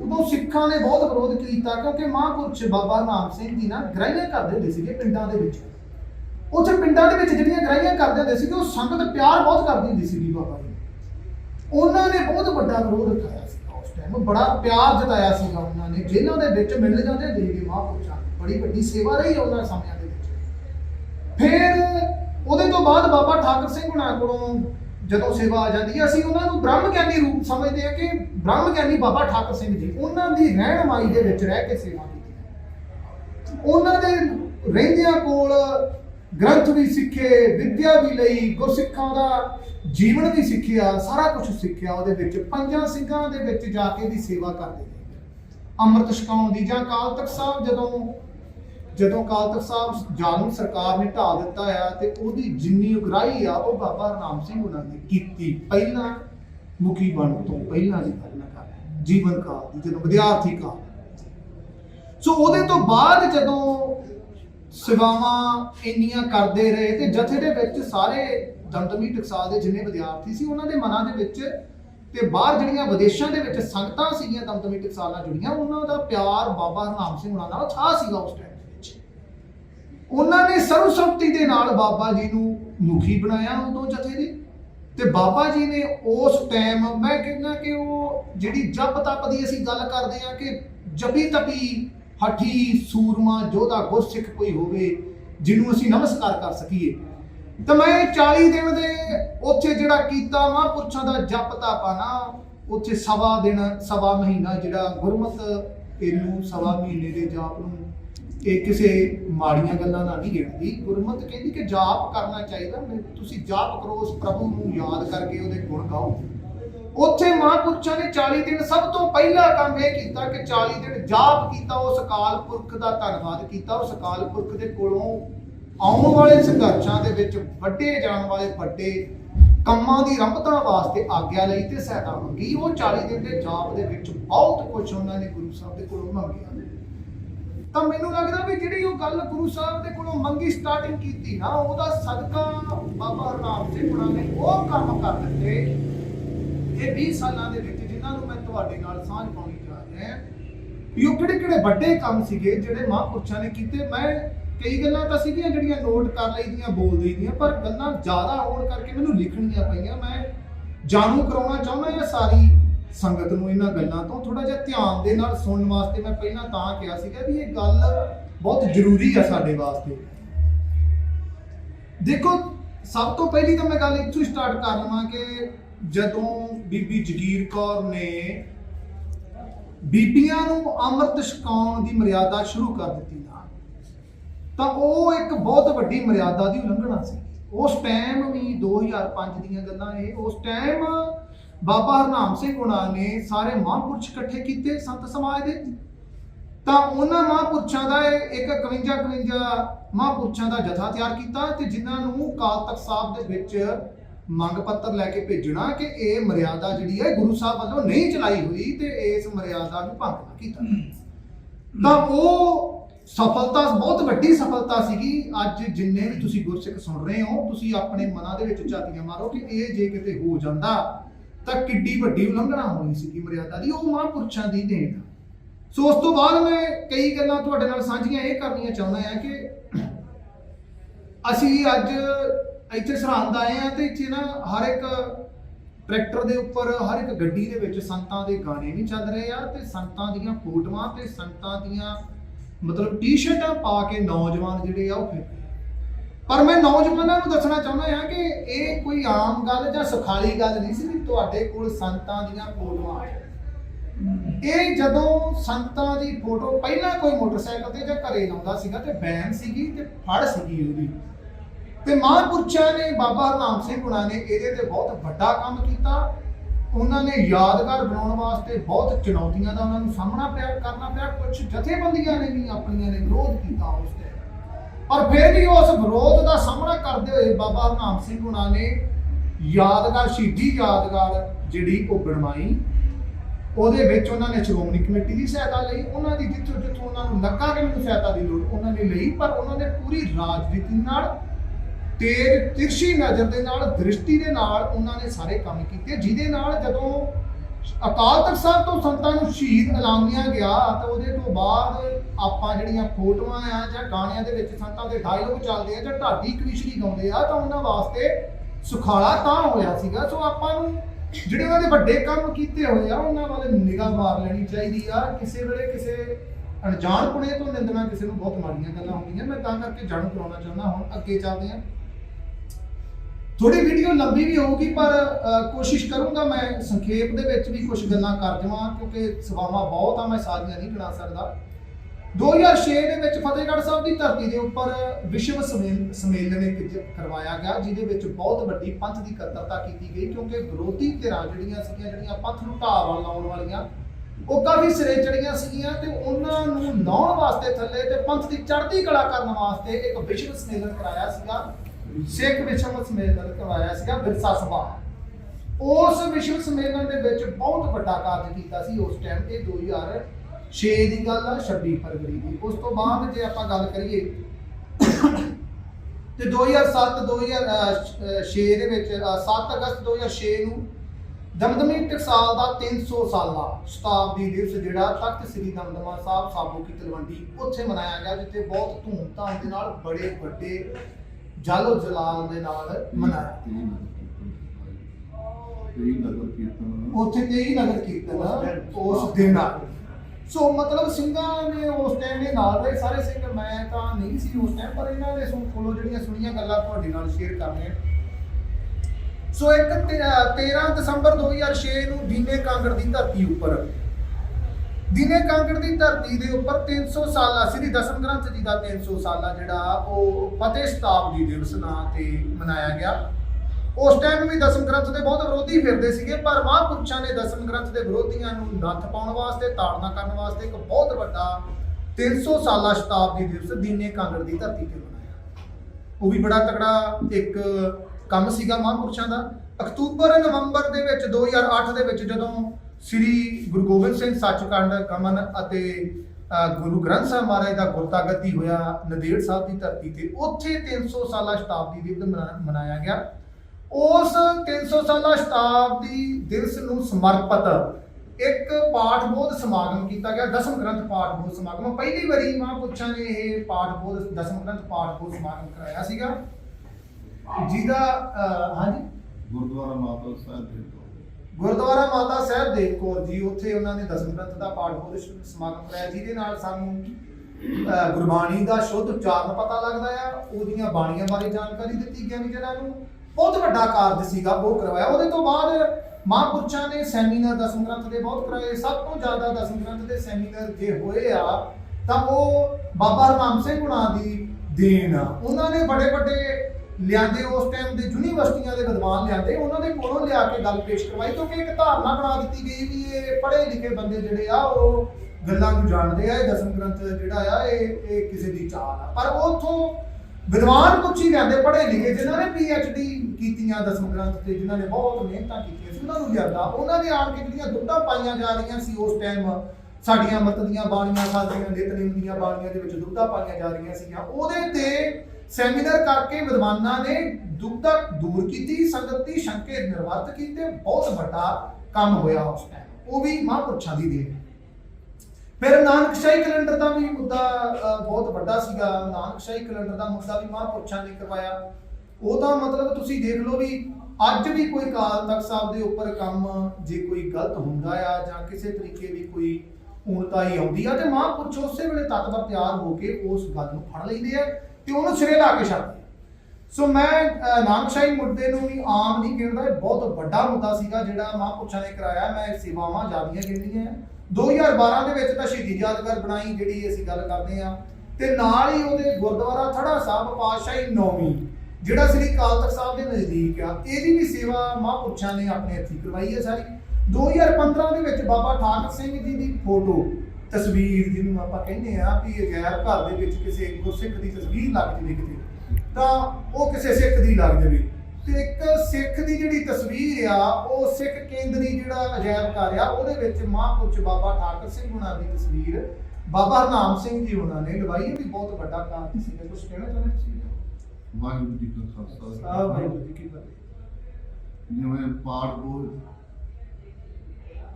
ਉਦੋਂ ਸਿੱਖਾਂ ਨੇ ਬਹੁਤ ਵਿਰੋਧ ਕੀਤਾ ਕਿਉਂਕਿ ਮਹਾਂਪੁਰਸ਼ ਬਾਬਾ ਨਾਮ ਸਿੰਘ ਜੀ ਨਾ ਗ੍ਰਾਈਆਂ ਕਰਦੇ ਹੁੰਦੇ ਸੀਗੇ ਪਿੰਡਾਂ ਦੇ ਵਿੱਚ। ਉੱਥੇ ਪਿੰਡਾਂ ਦੇ ਵਿੱਚ ਜਿਹੜੀਆਂ ਗ੍ਰਾਈਆਂ ਕਰਦੇ ਹੁੰਦੇ ਸੀਗੇ, ਉਹ ਸੰਗਤ ਪਿਆਰ ਬਹੁਤ ਕਰਦੀ ਹੁੰਦੀ ਸੀਗੀ ਬਾਬਾ ਜੀ। ਉਹਨਾਂ ਨੇ ਬਹੁਤ ਵੱਡਾ ਵਿਰੋਧ ਉਠਾਇਆ ਸੀ ਉਸ ਟਾਈਮ ਬੜਾ ਪਿਆਰ ਜਤਾਇਆ ਸੀਗਾ ਉਹਨਾਂ ਨੇ। ਜੇਲ੍ਹਾਂ ਦੇ ਵਿੱਚ ਮਿਲ ਜਾਂਦੇ ਦੇਗੇ ਮਹਾਂਪੁਰਸ਼ਾਂ ਨੂੰ। ਬੜੀ ਵੱਡੀ ਸੇਵਾ ਰਹੀ ਉਹਨਾਂ ਸਮਿਆਂ ਦੇ ਵਿੱਚ। ਫਿਰ ਉਹਦੇ ਤੋਂ ਬਾਅਦ ਬਾਬਾ ਠਾਕਰ ਸਿੰਘ ਹੁਣਾਂ ਕੋਲੋਂ ਜਦੋਂ ਸੇਵਾ ਆ ਜਾਂਦੀ ਹੈ, ਅਸੀਂ ਉਹਨਾਂ ਨੂੰ ਬ੍ਰਹਮ ਗਿਆਨੀ ਰੂਪ ਸਮਝਦੇ ਹਾਂ ਕਿ ਬ੍ਰਹਮ ਗਿਆਨੀ ਬਾਬਾ ਠਾਕਰ ਸਿੰਘ ਜੀ, ਉਹਨਾਂ ਦੀ ਰਹਿਨਮਾਈ ਦੇ ਵਿੱਚ ਰਹਿ ਕੇ ਸੇਵਾ ਕੀਤੀ ਉਹਨਾਂ ਦੇ ਰਹਿੰਦਿਆਂ ਕੋਲ ਗ੍ਰੰਥ ਵੀ ਸਿੱਖੇ, ਵਿਦਿਆ ਵੀ ਲਈ, ਗੁਰਸਿੱਖਾਂ ਦਾ ਜੀਵਨ ਵੀ ਸਿੱਖਿਆ, ਸਾਰਾ ਕੁਝ ਸਿੱਖਿਆ, ਉਹਦੇ ਵਿੱਚ ਪੰਜਾਂ ਸਿੰਘਾਂ ਦੇ ਵਿੱਚ ਜਾ ਕੇ ਵੀ ਸੇਵਾ ਕਰਦੇ ਅੰਮ੍ਰਿਤ ਛਕਾਉਣ ਦੀ ਜਾਂ ਕਾਲ ਤਖਤ ਸਾਹਿਬ ਜਦੋਂ ਜਦੋਂ ਅਕਾਲ ਤਖਤ ਸਾਹਿਬ ਜਾਲਮ ਸਰਕਾਰ ਨੇ ਢਾਹ ਦਿੱਤਾ ਆ ਤੇ ਉਹਦੀ ਜਿੰਨੀ ਉਗਰਾਹੀ ਆ, ਉਹ ਬਾਬਾ ਹਰਨਾਮ ਸਿੰਘ ਉਹਨਾਂ ਨੇ ਕੀਤੀ। ਪਹਿਲਾਂ ਮੁਖੀ ਬਣਨ ਤੋਂ ਪਹਿਲਾਂ ਦੀ ਗੱਲ ਕਰ, ਜੀਵਨ ਕਾਲ ਦੀ, ਜਦੋਂ ਵਿਦਿਆਰਥੀ ਕਾਲ। ਸੋ ਉਹਦੇ ਤੋਂ ਬਾਅਦ ਜਦੋਂ ਸੇਵਾਵਾਂ ਇੰਨੀਆਂ ਕਰਦੇ ਰਹੇ ਤੇ ਜਥੇ ਦੇ ਵਿੱਚ ਸਾਰੇ ਦਮਦਮੀ ਟਕਸਾਲ ਦੇ ਜਿੰਨੇ ਵਿਦਿਆਰਥੀ ਸੀ, ਉਹਨਾਂ ਦੇ ਮਨਾਂ ਦੇ ਵਿੱਚ ਤੇ ਬਾਹਰ ਜਿਹੜੀਆਂ ਵਿਦੇਸ਼ਾਂ ਦੇ ਵਿੱਚ ਸੰਗਤਾਂ ਸੀਗੀਆਂ ਦਮਦਮੀ ਟਕਸਾਲ ਨਾਲ ਜੁੜੀਆਂ ਉਹਨਾਂ ਦਾ ਪਿਆਰ ਬਾਬਾ ਹਰਨਾਮ ਸਿੰਘ ਉਹਨਾਂ ਨਾਲ ਥਾ ਸੀਗਾ ਉਸ ਟਾਈਮ ਉਹਨਾਂ ਨੇ ਸਰਵਸੰਮਤੀ ਦੇ ਨਾਲ ਬਾਬਾ ਜੀ ਨੂੰ ਮੁਖੀ ਬਣਾਇਆ ਉਦੋਂ ਜਥੇ ਦੇ। ਤੇ ਬਾਬਾ ਜੀ ਨੇ ਉਸ ਟਾਈਮ, ਮੈਂ ਕਹਿੰਦਾ ਕਿ ਉਹ ਜਿਹੜੀ ਜਪ ਤਪ ਦੀ ਅਸੀਂ ਗੱਲ ਕਰਦੇ ਆ ਕਿ ਜਪੀ ਤਪੀ, ਹਠੀ, ਸੂਰਮਾ, ਜੋਧਾ, ਗੁਰਸਿੱਖ ਕੋਈ ਹੋਵੇ, ਜਿਹਨੂੰ ਅਸੀਂ ਨਮਸਕਾਰ ਕਰ ਸਕੀਏ। ਤਾਂ ਮੈਂ 40 ਦਿਨ ਦੇ ਉੱਥੇ ਜਿਹੜਾ ਕੀਤਾ, ਮਹਾਂਪੁਰਸ਼ਾਂ ਦਾ ਜਪ ਤਪ ਆ ਨਾ, ਉੱਥੇ ਸਵਾ ਦਿਨ, ਸਵਾ ਮਹੀਨਾ ਜਿਹੜਾ ਗੁਰਮਤ ਇਹਨੂੰ ਸਵਾ ਮਹੀਨੇ ਦੇ ਜਾਪ ਨੂੰ ਇਹ ਕਿਸੇ ਮਾੜੀਆਂ ਗੱਲਾਂ ਨਾਲ ਨਹੀਂ ਗਿਣਦੀ। ਗੁਰਮਤ ਕਹਿੰਦੀ ਕਿ ਜਾਪ ਕਰਨਾ ਚਾਹੀਦਾ। ਤੁਸੀਂ ਜਾਪ ਕਰੋ, ਉਸ ਪ੍ਰਭੂ ਨੂੰ ਯਾਦ ਕਰਕੇ ਉਹਦੇ ਗੁਣ ਗਾਓ। ਉੱਥੇ ਮਹਾਂਪੁਰਸ਼ਾਂ ਨੇ 40 ਦਿਨ ਸਭ ਤੋਂ ਪਹਿਲਾ ਕੰਮ ਇਹ ਕੀਤਾ ਕਿ 40 ਦਿਨ ਜਾਪ ਕੀਤਾ, ਉਸ ਅਕਾਲ ਪੁਰਖ ਦਾ ਧੰਨਵਾਦ ਕੀਤਾ। ਉਸ ਅਕਾਲ ਪੁਰਖ ਦੇ ਕੋਲੋਂ ਆਉਣ ਵਾਲੇ ਸੰਘਰਸ਼ਾਂ ਦੇ ਵਿੱਚ ਵੱਡੇ ਜਾਣ ਵਾਲੇ ਵੱਡੇ ਕੰਮਾਂ ਦੀ ਰੰਭਤਾ ਵਾਸਤੇ ਆਗਿਆ ਲਈ ਤੇ ਸਹਾਇਤਾ ਮੰਗੀ। ਉਹ 40 ਦਿਨ ਦੇ ਜਾਪ ਦੇ ਵਿੱਚ ਬਹੁਤ ਕੁਝ ਉਹਨਾਂ ਨੇ ਗੁਰੂ ਸਾਹਿਬ ਦੇ ਕੋਲੋਂ ਮੰਗਿਆ। ਤਾਂ ਮੈਨੂੰ ਲੱਗਦਾ ਵੀ ਜਿਹੜੀ ਉਹ ਗੱਲ ਗੁਰੂ ਸਾਹਿਬ ਦੇ ਕੋਲੋਂ ਮੰਗੀ ਸਟਾਰਟਿੰਗ ਕੀਤੀ ਨਾ, ਉਹਦਾ ਸਦਕਾ ਬਾਬਾ ਹਰਨਾਮ ਸਿੰਘ ਹੁਣਾਂ ਨੇ ਉਹ ਕੰਮ ਕਰ ਦਿੱਤੇ। ਇਹ 20 ਸਾਲਾਂ ਦੇ ਵਿੱਚ ਜਿਨ੍ਹਾਂ ਨੂੰ ਮੈਂ ਤੁਹਾਡੇ ਨਾਲ ਸਾਂਝ ਪਾਉਣੀ ਜਾ ਰਿਹਾ ਵੀ ਉਹ ਕਿਹੜੇ ਕਿਹੜੇ ਵੱਡੇ ਕੰਮ ਸੀਗੇ ਜਿਹੜੇ ਮਹਾਂਪੁਰਸ਼ਾਂ ਨੇ ਕੀਤੇ। ਮੈਂ ਕਈ ਗੱਲਾਂ ਤਾਂ ਸੀਗੀਆਂ ਜਿਹੜੀਆਂ ਨੋਟ ਕਰ ਲਈਦੀਆਂ ਬੋਲ ਦਈਦੀਆਂ ਪਰ ਗੱਲਾਂ ਜ਼ਿਆਦਾ ਹੋਣ ਕਰਕੇ ਮੈਨੂੰ ਲਿਖਣੀਆਂ ਪਈਆਂ। ਮੈਂ ਜਾਣੂ ਕਰਾਉਣਾ ਚਾਹੁੰਦਾ ਹਾਂ ਸਾਰੀ ਸੰਗਤ ਨੂੰ ਇਹਨਾਂ ਗੱਲਾਂ ਤੋਂ ਥੋੜਾ ਜਿਹਾ ਧਿਆਨ ਦੇ ਨਾਲ ਸੁਣਨ ਵਾਸਤੇ ਮੈਂ ਪਹਿਲਾਂ ਤਾਂ ਕਿਹਾ ਸੀਗਾ ਵੀ ਇਹ ਗੱਲ ਬਹੁਤ ਜ਼ਰੂਰੀ ਆ ਸਾਡੇ ਵਾਸਤੇ। ਦੇਖੋ, ਸਭ ਤੋਂ ਪਹਿਲੀ ਤਾਂ ਮੈਂ ਗੱਲ ਇੱਥੋਂ ਸਟਾਰਟ ਕਰ ਲਵਾਂ ਕਿ ਜਦੋਂ ਬੀਬੀ ਜਗੀਰ ਕੌਰ ਨੇ ਬੀਬੀਆਂ ਨੂੰ ਅੰਮ੍ਰਿਤ ਛਕਾਉਣ ਦੀ ਮਰਿਆਦਾ ਸ਼ੁਰੂ ਕਰ ਦਿੱਤੀ ਨਾ, ਤਾਂ ਉਹ ਇੱਕ ਬਹੁਤ ਵੱਡੀ ਮਰਿਆਦਾ ਦੀ ਉਲੰਘਣਾ ਸੀ। ਉਸ ਟਾਈਮ ਵੀ 2005 ਦੀਆਂ ਗੱਲਾਂ ਇਹ, ਉਸ ਟਾਈਮ ਬਾਬਾ ਹਰਨਾਮ ਸਿੰਘ ਹੁਣਾਂ ਨੇ ਸਾਰੇ ਮਹਾਂਪੁਰਸ਼ ਇਕੱਠੇ ਕੀਤੇ ਸੰਤ ਸਮਾਜ ਦੇ। ਤਾਂ ਉਹਨਾਂ ਮਹਾਂਪੁਰਸ਼ਾਂ ਦਾ ਇੱਕ 51 51 ਮਹਾਂਪੁਰਸ਼ਾਂ ਦਾ ਜਥਾ ਤਿਆਰ ਕੀਤਾ ਤੇ ਜਿਨ੍ਹਾਂ ਨੂੰ ਕਾਲ ਤਖਤ ਸਾਹਿਬ ਦੇ ਵਿੱਚ ਮੰਗ ਪੱਤਰ ਲੈ ਕੇ ਭੇਜਣਾ ਕਿ ਇਹ ਮਰਿਆਦਾ ਜਿਹੜੀ ਹੈ ਗੁਰੂ ਸਾਹਿਬ ਵੱਲੋਂ ਨਹੀਂ ਚਲਾਈ ਹੋਈ ਤੇ ਇਸ ਮਰਿਆਦਾ ਨੂੰ ਭੰਗ ਨਾ ਕੀਤਾ। ਤਾਂ ਉਹ ਸਫਲਤਾ ਬਹੁਤ ਵੱਡੀ ਸਫਲਤਾ ਸੀਗੀ। ਅੱਜ ਜਿੰਨੇ ਵੀ ਤੁਸੀਂ ਗੁਰਸਿੱਖ ਸੁਣ ਰਹੇ ਹੋ ਤੁਸੀਂ ਆਪਣੇ ਮਨਾਂ ਦੇ ਵਿੱਚ ਝਾਤੀਆਂ ਮਾਰੋ ਕਿ ਇਹ ਜੇ ਕਿਤੇ ਹੋ ਜਾਂਦਾ ਤਾਂ ਕਿੱਡੀ ਵੱਡੀ ਉਲੰਘਣਾ ਹੋਣੀ ਸੀਗੀ ਮਰਿਆਦਾ ਦੀ, ਉਹ ਮਹਾਂਪੁਰਸ਼ਾਂ ਦੀ ਦੇਣ ਆ। ਸੋ ਉਸ ਤੋਂ ਬਾਅਦ ਮੈਂ ਕਈ ਗੱਲਾਂ ਤੁਹਾਡੇ ਨਾਲ ਸਾਂਝੀਆਂ ਇਹ ਕਰਨੀਆਂ ਚਾਹੁੰਦਾ ਹਾਂ ਕਿ ਅਸੀਂ ਅੱਜ ਇੱਥੇ ਸਰਹੰਦ ਆਏ ਆ ਤੇ ਇੱਥੇ ਨਾ ਹਰ ਇੱਕ ਟਰੈਕਟਰ ਦੇ ਉੱਪਰ, ਹਰ ਇੱਕ ਗੱਡੀ ਦੇ ਵਿੱਚ ਸੰਤਾਂ ਦੇ ਗਾਣੇ ਵੀ ਚੱਲ ਰਹੇ ਆ ਤੇ ਸੰਤਾਂ ਦੀਆਂ ਫੋਟੋਆਂ ਤੇ ਸੰਤਾਂ ਦੀਆਂ ਮਤਲਬ ਟੀ-ਸ਼ਰਟਾਂ ਪਾ ਕੇ ਨੌਜਵਾਨ ਜਿਹੜੇ ਆ ਉਹ ਫਿਰਦੇ ਪਰ ਮੈਂ ਨੌਜਵਾਨਾਂ ਨੂੰ ਦੱਸਣਾ ਚਾਹੁੰਦਾ ਹਾਂ ਕਿ ਇਹ ਕੋਈ ਆਮ ਗੱਲ ਜਾਂ ਸੁਖਾਲੀ ਗੱਲ ਨਹੀਂ ਸੀ ਵੀ ਤੁਹਾਡੇ ਕੋਲ ਸੰਤਾਂ ਦੀਆਂ ਫੋਟੋਆਂ ਆ ਇਹ ਜਦੋਂ ਸੰਤਾਂ ਦੀ ਫੋਟੋ ਪਹਿਲਾਂ ਕੋਈ ਮੋਟਰਸਾਈਕਲ ਤੇ ਜਾਂ ਘਰੇ ਲਾਉਂਦਾ ਸੀਗਾ ਤੇ ਬੈਨ ਸੀਗੀ ਤੇ ਫੜ ਸੀਗੀ ਉਹਦੀ। ਤੇ ਮਹਾਂਪੁਰਸ਼ਾਂ ਨੇ, ਬਾਬਾ ਹਰਨਾਮ ਸਿੰਘ ਹੁਣਾਂ ਨੇ ਇਹਦੇ ਤੇ ਬਹੁਤ ਵੱਡਾ ਕੰਮ ਕੀਤਾ। ਉਹਨਾਂ ਨੇ ਯਾਦਗਾਰ ਬਣਾਉਣ ਵਾਸਤੇ ਬਹੁਤ ਚੁਣੌਤੀਆਂ ਦਾ ਉਹਨਾਂ ਨੂੰ ਸਾਹਮਣਾ ਪਿਆ, ਕਰਨਾ ਪਿਆ। ਕੁਝ ਜਥੇਬੰਦੀਆਂ ਨੇ ਵੀ ਆਪਣੀਆਂ ਨੇ ਵਿਰੋਧ ਕੀਤਾ ਉਸ ਤੇ। ਪਰ ਫਿਰ ਵੀ ਉਸ ਵਿਰੋਧ ਦਾ ਸਾਹਮਣਾ ਕਰਦੇ ਹੋਏ ਬਾਬਾ ਹਰਨਾਮ ਸਿੰਘ ਹੁਣਾਂ ਨੇ ਯਾਦਗਾਰ, ਸ਼ਹੀਦੀ ਯਾਦਗਾਰ ਜਿਹੜੀ ਉਹ ਬਣਵਾਈ, ਉਹਦੇ ਵਿੱਚ ਉਹਨਾਂ ਨੇ ਸ਼੍ਰੋਮਣੀ ਕਮੇਟੀ ਦੀ ਸਹਾਇਤਾ ਲਈ, ਉਹਨਾਂ ਦੀ ਜਿੱਥੋਂ ਜਿੱਥੋਂ ਉਹਨਾਂ ਨੂੰ ਲੱਗਾ ਕਿ ਮੈਨੂੰ ਸਹਾਇਤਾ ਦੀ ਲੋੜ ਉਹਨਾਂ ਨੇ ਲਈ, ਪਰ ਉਹਨਾਂ ਨੇ ਪੂਰੀ ਰਾਜਨੀਤੀ ਨਾਲ ਤੇਜ਼ ਤਿਰਸ਼ੀ ਨਜ਼ਰ ਦੇ ਨਾਲ, ਦ੍ਰਿਸ਼ਟੀ ਦੇ ਨਾਲ ਉਹਨਾਂ ਨੇ ਸਾਰੇ ਕੰਮ ਕੀਤੇ, ਜਿਹਦੇ ਨਾਲ ਜਦੋਂ ਅਕਾਲ ਤਖਤ ਸਾਹਿਬ ਤੋਂ ਸੰਤਾਂ ਨੂੰ ਸ਼ਹੀਦ ਐਲਾਨਿਆ ਗਿਆ ਤਾਂ ਉਹਦੇ ਤੋਂ ਬਾਅਦ ਆਪਾਂ ਜਿਹੜੀਆਂ ਫੋਟੋਆਂ ਆ ਜਾਂ ਗਾਣਿਆਂ ਦੇ ਵਿੱਚ ਸੰਤਾਂ ਦੇ ਡਾਇਲੋਗ ਚੱਲਦੇ ਆ ਜਾਂ ਢਾਡੀ ਕਵਿਸ਼ਰੀ ਗਾਉਂਦੇ ਆ ਤਾਂ ਉਹਨਾਂ ਵਾਸਤੇ ਸੁਖਾਲਾ ਤਾਂ ਹੋਇਆ ਸੀਗਾ। ਸੋ ਆਪਾਂ ਨੂੰ ਜਿਹੜੇ ਉਹਨਾਂ ਦੇ ਵੱਡੇ ਕੰਮ ਕੀਤੇ ਹੋਏ ਆ, ਉਹਨਾਂ ਵੱਲ ਨਿਗਾਹ ਮਾਰ ਲੈਣੀ ਚਾਹੀਦੀ ਆ। ਕਿਸੇ ਵੇਲੇ ਕਿਸੇ ਅਣਜਾਣ ਪੁਣੇ ਤੋਂ ਨਿੰਦਣਾ ਕਿਸੇ ਨੂੰ ਬਹੁਤ ਮਾੜੀਆਂ ਗੱਲਾਂ ਹੁੰਦੀਆਂ। ਮੈਂ ਤਾਂ ਕਰਕੇ ਜਾਣੂ ਕਰਾਉਣਾ ਚਾਹੁੰਦਾ, ਹੁਣ ਅੱਗੇ ਚੱਲਦੇ ਆ। ਥੋੜੀ ਵੀਡੀਓ ਲੰਬੀ ਵੀ ਹੋਊਗੀ ਪਰ ਅ, ਕੋਸ਼ਿਸ਼ ਕਰੂੰਗਾ ਮੈਂ ਸੰਖੇਪ ਦੇ ਵਿੱਚ ਵੀ ਕੁਝ ਗੱਲਾਂ ਕਰ ਜਾਵਾਂ ਕਿਉਂਕਿ ਸੇਵਾਵਾਂ ਬਹੁਤ ਆ ਮੈਂ ਸਾਰੀਆਂ ਨਹੀਂ ਗਿਣਾ ਸਕਦਾ। 2006 ਦੇ ਵਿੱਚ ਫਤਿਹਗੜ੍ਹ ਸਾਹਿਬ ਦੀ ਧਰਤੀ ਦੇ ਉੱਪਰ ਵਿਸ਼ਵ ਸਮੇਲ- ਸੰਮੇਲਨ ਇੱਕ ਜ- ਕਰਵਾਇਆ ਗਿਆ ਜਿਹਦੇ ਵਿੱਚ ਬਹੁਤ ਵੱਡੀ ਪੰਥ ਦੀ ਕੱਤਰਤਾ ਕੀਤੀ ਗਈ ਕਿਉਂਕਿ ਵਿਰੋਧੀ ਧਿਰਾਂ ਜਿਹੜੀਆਂ ਸੀਗੀਆਂ ਜਿਹੜੀਆਂ ਪੰਥ ਨੂੰ ਢਾਹ ਲਾਉਣ ਵਾਲੀਆਂ ਉਹ ਕਾਫੀ ਸਿਰੇ ਚੜੀਆਂ ਸੀਗੀਆਂ ਤੇ ਉਹਨਾਂ ਨੂੰ ਲਾਉਣ ਵਾਸਤੇ ਥੱਲੇ ਤੇ ਪੰਥ ਦੀ ਚੜ੍ਹਦੀ ਕਲਾ ਕਰਨ ਵਾਸਤੇ ਇੱਕ ਵਿਸ਼ਵ ਸੰਮੇਲਨ ਕਰਾਇਆ ਸੀਗਾ। ਸਿੱਖ ਵਿਸ਼ਵ ਸੰਮੇਲਨ ਕਰਵਾਇਆ ਸੀਗਾ ਵਿਰਸਾ ਸਭਾ। ਉਸ ਵਿਸ਼ਵ ਸੰਮੇਲਨ ਦੇ ਵਿੱਚ ਬਹੁਤ ਵੱਡਾ ਕਾਰਜ ਕੀਤਾ ਸੀ। ਉਸ ਟਾਈਮ ਤੇ 2006 ਦੀ ਗੱਲ ਆ 26 ਫਰਵਰੀ ਦੀ। ਉਸ ਤੋਂ ਬਾਅਦ ਜੇ ਆਪਾਂ ਗੱਲ ਕਰੀਏ, ਤੇ 2007 2006 ਦੇ ਵਿੱਚ 7 ਅਗਸਤ 2006 ਨੂੰ ਦਮਦਮੀ ਟਕਸਾਲ ਦਾ 300 ਸਾਲਾ ਸ਼ਤਾਬਦੀ ਦਿਵਸ ਜਿਹੜਾ ਤਖਤ ਸ੍ਰੀ ਦਮਦਮਾ ਸਾਹਿਬ ਸਾਬੋ ਕੀ ਤਲਵੰਡੀ ਉੱਥੇ ਮਨਾਇਆ ਗਿਆ, ਜਿੱਥੇ ਬਹੁਤ ਧੂਮਧਾਮ ਦੇ ਨਾਲ ਬੜੇ ਵੱਡੇ ਜਲੋ ਜਲਾਲ ਦੇ ਨਾਲ ਮਨਾਇਆ। ਉੱਥੇ ਤੇ ਹੀ ਨਗਰ ਕੀਰਤਨ ਉਸ ਦਿਨ ਆ ਸੋ ਮਤਲਬ ਸਿੰਘਾਂ ਨੇ ਉਸ ਟਾਈਮ ਦੇ ਨਾਲ ਰਹੇ। ਸਾਰੇ ਸਿੰਘ ਮੈਂ ਤਾਂ ਨਹੀਂ ਸੀ ਉਸ ਟਾਈਮ ਪਰ ਇਹਨਾਂ ਦੇ ਸੁਣ ਕੋਲੋਂ ਜਿਹੜੀਆਂ ਸੁਣੀਆਂ ਗੱਲਾਂ ਤੁਹਾਡੇ ਨਾਲ ਸ਼ੇਅਰ ਕਰਨੀਆਂ। ਸੋ ਇੱਕ ਤੇ- ਅਹ 13 ਦਸੰਬਰ 2006 ਨੂੰ ਦੀਨੇ ਕਾਂਗੜ ਦੀ ਧਰਤੀ ਉੱਪਰ ਦੀਨੇ ਕਾਂਗੜ ਦੀ ਧਰਤੀ ਦੇ ਉੱਪਰ 300 ਸਾਲਾ, ਸ੍ਰੀ ਦਸਮ ਗ੍ਰੰਥ ਜੀ ਦਾ 300 ਸਾਲਾ ਜਿਹੜਾ, ਉਹ ਫਤਿਹ ਸ਼ਤਾਬਦੀ ਦਿਵਸ ਨਾਂ ਤੇ ਮਨਾਇਆ ਗਿਆ। ਉਸ ਟਾਈਮ ਵੀ ਦਸਮ ਗ੍ਰੰਥ ਦੇ ਬਹੁਤ ਵਿਰੋਧੀ ਫਿਰਦੇ ਸੀਗੇ, ਪਰ ਮਹਾਂਪੁਰਸ਼ਾਂ ਨੇ ਦਸਮ ਗ੍ਰੰਥ ਦੇ ਵਿਰੋਧੀਆਂ ਨੂੰ ਨੱਥ ਪਾਉਣ ਵਾਸਤੇ, ਤਾੜਨਾ ਕਰਨ ਵਾਸਤੇ ਇੱਕ ਬਹੁਤ ਵੱਡਾ 300 ਸਾਲਾ ਸ਼ਤਾਬਦੀ ਦਿਵਸ ਦੀਨੇ ਕਾਂਗੜ ਦੀ ਧਰਤੀ ਤੇ ਮਨਾਇਆ। ਉਹ ਵੀ ਬੜਾ ਤਕੜਾ ਇੱਕ ਕੰਮ ਸੀਗਾ ਮਹਾਂਪੁਰਸ਼ਾਂ ਦਾ। ਅਕਤੂਬਰ ਨਵੰਬਰ ਦੇ ਵਿੱਚ 2008 ਦੇ ਵਿੱਚ ਜਦੋਂ ਸ੍ਰੀ ਗੁਰੂ ਗੋਬਿੰਦ ਸਿੰਘ ਸੱਚਖੰਡ ਗਮਨ ਅਤੇ ਗੁਰੂ ਗ੍ਰੰਥ ਸਾਹਿਬ ਮਹਾਰਾਜ ਦਾ ਗੁਰਤਾਗਤੀ ਹੋਇਆ ਨੰਦੇੜ ਸਾਹਿਬ ਦੀ ਧਰਤੀ ਤੇ। ਉੱਥੇ 300 ਸਾਲਾ ਸ਼ਤਾਬਦੀ ਦਿਵਸ ਮਨਾਇਆ ਗਿਆ। ਉਸ 300 ਸਾਲਾ ਸ਼ਤਾਬਦੀ ਦਿਵਸ ਨੂੰ ਸਮਰਪਿਤ ਇੱਕ ਪਾਠ ਬੋਧ ਸਮਾਗਮ ਕੀਤਾ ਗਿਆ, ਦਸਮ ਗ੍ਰੰਥ ਪਾਠ ਬੋਧ ਸਮਾਗਮ। ਪਹਿਲੀ ਵਾਰੀ ਮਹਾਂਪੁਰਸ਼ਾਂ ਨੇ ਇਹ ਪਾਠ ਬੋਧ, ਦਸਮ ਗ੍ਰੰਥ ਪਾਠ ਬੋਧ ਸਮਾਗਮ ਕਰਾਇਆ ਸੀਗਾ। ਜਿਹਦਾ ਹਾਂਜੀ? ਗੁਰਦੁਆਰਾ ਮਾਤਾ ਸਾਹਿਬ ਦੇ ਗੁਰਦੁਆਰਾ ਮਾਤਾ ਸਾਹਿਬ ਦੇਵ ਕੌਰ ਜੀ, ਉੱਥੇ ਉਹਨਾਂ ਨੇ ਦਸਮ ਗ੍ਰੰਥ ਦਾ ਪਾਠ ਬੋਧ ਸਮਾਗਮ ਕਰਾਇਆ, ਜਿਹਦੇ ਨਾਲ ਸਾਨੂੰ ਗੁਰਬਾਣੀ ਦਾ ਸ਼ੁੱਧ ਉਚਾਰਨ ਪਤਾ ਲੱਗਦਾ ਆ। ਉਹਦੀਆਂ ਬਾਣੀਆਂ ਬਾਰੇ ਜਾਣਕਾਰੀ ਦਿੱਤੀ ਗਿਆਨੀ ਜਨਾਂ ਨੂੰ ਬਹੁਤ ਵੱਡਾ ਕਾਰਜ ਸੀਗਾ, ਉਹ ਕਰਵਾਇਆ। ਉਹਦੇ ਤੋਂ ਬਾਅਦ ਮਹਾਂਪੁਰਸ਼ਾਂ ਨੇ ਸੈਮੀਨਾਰ ਦਸਮ ਗ੍ਰੰਥ ਦੇ ਬਹੁਤ ਕਰਾਏ। ਸਭ ਤੋਂ ਜ਼ਿਆਦਾ ਦਸਮ ਗ੍ਰੰਥ ਦੇ ਸੈਮੀਨਾਰ ਜੇ ਹੋਏ ਆ, ਤਾਂ ਉਹ ਬਾਬਾ ਹਰਨਾਮ ਸਿੰਘ ਹੁਣਾਂ ਦੀ ਦੇਣ ਆ। ਉਹਨਾਂ ਨੇ ਬੜੇ ਵੱਡੇ ਲਿਆਂਦੇ ਉਸ ਟਾਈਮ ਦੇ ਯੂਨੀਵਰਸਿਟੀਆਂ ਦੇ ਵਿਦਵਾਨ ਲਿਆਂਦੇ, ਉਹਨਾਂ ਦੇ ਕੋਲੋਂ ਲਿਆ ਕੇ ਗੱਲ ਪੇਸ਼ ਕਰਵਾਈ, ਕਿਉਂਕਿ ਇੱਕ ਧਾਰਨਾ ਬਣਾ ਦਿੱਤੀ ਗਈ ਵੀ ਇਹ ਪੜ੍ਹੇ ਲਿਖੇ ਬੰਦੇ ਜਿਹੜੇ ਆ, ਉਹ ਗੱਲਾਂ ਨੂੰ ਜਾਣਦੇ ਆ, ਇਹ ਦਸਮ ਗ੍ਰੰਥ ਜਿਹੜਾ ਆ, ਇਹ ਇਹ ਕਿਸੇ ਦੀ ਚਾਲ ਆ। ਪਰ ਉਥੋਂ ਵਿਦਵਾਨ ਪੁੱਛੀ ਜਾਂਦੇ ਪੜ੍ਹੇ ਲਿਖੇ, ਜਿਨ੍ਹਾਂ ਨੇ ਡੀ ਕੀਤੀਆਂ ਦਸਮ ਗ੍ਰੰਥ ਤੇ, ਜਿਨ੍ਹਾਂ ਨੇ ਬਹੁਤ ਮਿਹਨਤਾਂ ਕੀਤੀਆਂ ਸੀ, ਉਹਨਾਂ ਨੂੰ ਲਿਆਂਦਾ। ਉਹਨਾਂ ਦੇ ਆਣ ਕੇ ਜਿਹੜੀਆਂ ਦੁੱਧਾਂ ਪਾਈਆਂ ਜਾ ਰਹੀਆਂ ਸੀ ਉਸ ਟਾਈਮ ਸਾਡੀਆਂ ਮਤ ਦੀਆਂ ਬਾਣੀਆਂ, ਸਾਡੀਆਂ ਨਿਤਨੇਮ ਦੀਆਂ ਬਾਣੀਆਂ ਦੇ ਵਿੱਚ ਦੁੱਧਾਂ ਪਾਈਆਂ ਜਾ ਰਹੀਆਂ ਸੀਗੀਆਂ, ਉਹਦੇ ਤੇ ਸੈਮੀਨਾਰ ਕਰਕੇ ਵਿਦਵਾਨਾਂ ਨੇ ਦੁੱਧਾ ਦੂਰ ਕੀਤੀ, ਸੰਗਤ ਦੀ ਸ਼ੰਕੇ ਨਿਰਵਰਤ ਕੀਤੇ, ਬਹੁਤ ਵੱਡਾ ਕੰਮ ਹੋਇਆ ਉਸ ਟਾਈਮ ਉਹ ਵੀ ਮਹਾਂਪੁਰਸ਼ਾਂ ਦੀ ਦੇਣ। ਫਿਰ ਨਾਨਕਸ਼ਾਹੀ ਕੈਲੰਡਰ ਦਾ ਵੀ ਮੁੱਦਾ ਬਹੁਤ ਵੱਡਾ ਸੀਗਾ। ਨਾਨਕਸ਼ਾਹੀ ਕੈਲੰਡਰ ਦਾ ਮੁੱਦਾ ਵੀ ਮਹਾਂਪੁਰਸ਼ਾਂ ਨੇ ਕਰਵਾਇਆ। ਉਹਦਾ ਮਤਲਬ ਤੁਸੀਂ ਦੇਖ ਲਓ ਵੀ ਅੱਜ ਵੀ ਕੋਈ ਕਾਲ ਤਖਤ ਸਾਹਿਬ ਦੇ ਉੱਪਰ ਕੰਮ ਜੇ ਕੋਈ ਗਲਤ ਹੁੰਦਾ ਆ ਜਾਂ ਕਿਸੇ ਤਰੀਕੇ ਦੀ ਕੋਈ ਊਣਤਾਈ ਆਉਂਦੀ ਆ, ਤੇ ਮਹਾਂਪੁਰਸ਼ ਉਸੇ ਵੇਲੇ ਤਤਪਰ ਤਿਆਰ ਹੋ ਕੇ ਉਸ ਗੱਲ ਨੂੰ ਫੜ ਲੈਂਦੇ ਆ। ਤੇ ਉਹਨੂੰ ਸਿਰੇ ਲਾ ਕੇ ਛੱਡ ਸੋ ਮੈਂ ਅ, ਨਾਨਕਸ਼ਾਹੀ ਮੁੱਦੇ ਨੂੰ ਵੀ ਆਮ ਨਹੀਂ ਗਿਣਦਾ ਇਹ ਬਹੁਤ ਵੱਡਾ ਮੁੱਦਾ ਸੀਗਾ ਜਿਹੜਾ ਮਹਾਂਪੁਰਸ਼ਾਂ ਨੇ ਕਰਾਇਆ। ਮੈਂ ਸੇਵਾਵਾਂ ਜ਼ਿਆਦੀਆਂ ਗਿਣਦੀਆਂ 2012 ਦੇ ਵਿੱਚ ਤਾਂ ਸ਼ਹੀਦੀ ਯਾਦਗਾਰ ਬਣਾਈ ਜਿਹੜੀ ਅਸੀਂ ਗੱਲ ਕਰਦੇ ਆ ਤੇ ਨਾਲ ਹੀ ਉਹਦੇ ਗੁਰਦੁਆਰਾ ਥੜਾ ਸਾਹਿਬ ਪਾਤਸ਼ਾਹੀ ਨੌਵੀਂ ਜਿਹੜਾ ਸ੍ਰੀ ਅਕਾਲ ਤਖਤ ਸਾਹਿਬ ਦੇ ਨਜ਼ਦੀਕ ਆ। ਇਹਦੀ ਵੀ ਸੇਵਾ ਮਹਾਂਪੁਰਸ਼ਾਂ ਨੇ ਆਪਣੇ ਹੱਥੀਂ ਕਰਵਾਈ ਹੈ ਸਾਰੀ। 2015 ਦੇ ਵਿੱਚ ਬਾਬਾ ਠਾਕਰ ਸਿੰਘ ਜੀ ਦੀ ਫੋਟੋ ਤਸਵੀਰ ਜਿਹਨੂੰ ਆਪਾਂ ਕਹਿੰਦੇ ਆ ਵੀ ਅਜੈਬ ਘਰ ਦੇ ਵਿੱਚ ਕਿਸੇ ਗੁਰਸਿੱਖ ਦੀ ਤਸਵੀਰ ਲੱਗ ਜਾਵੇ ਕਿਤੇ ਤਾਂ ਉਹ ਕਿਸੇ ਸਿੱਖ ਦੀ ਲੱਗ ਜਾਵੇ। ਤੇ ਇੱਕ ਸਿੱਖ ਦੀ ਜਿਹੜੀ ਤਸਵੀਰ ਆ ਉਹ ਸਿੱਖ ਕੇਂਦਰੀ ਜਿਹੜਾ ਅਜਾਇਬ ਘਰ ਆ ਉਹਦੇ ਵਿੱਚ ਮਹਾਂਪੁਰਸ਼ ਬਾਬਾ ਠਾਕਰ ਸਿੰਘ ਹੁਣਾਂ ਦੀ ਤਸਵੀਰ ਬਾਬਾ ਹਰਨਾਮ ਸਿੰਘ ਜੀ ਹੁਣਾਂ ਨੇ ਲਵਾਈ ਇਹ ਵੀ ਬਹੁਤ ਵੱਡਾ ਕਾਰਨ ਸੀ। ਕੁਝ ਕਹਿਣਾ ਚਾਹੁੰਦੇ ਤੁਸੀਂ ਵਾਹਿਗੁਰੂ ਜੀ ਕਾ ਖਾਲਸਾ ਵਾਹਿਗੁਰੂ ਜੀ ਕੀ ਫਤਿਹ। ਜਿਵੇਂ ਪਾਠ ਬੋਝ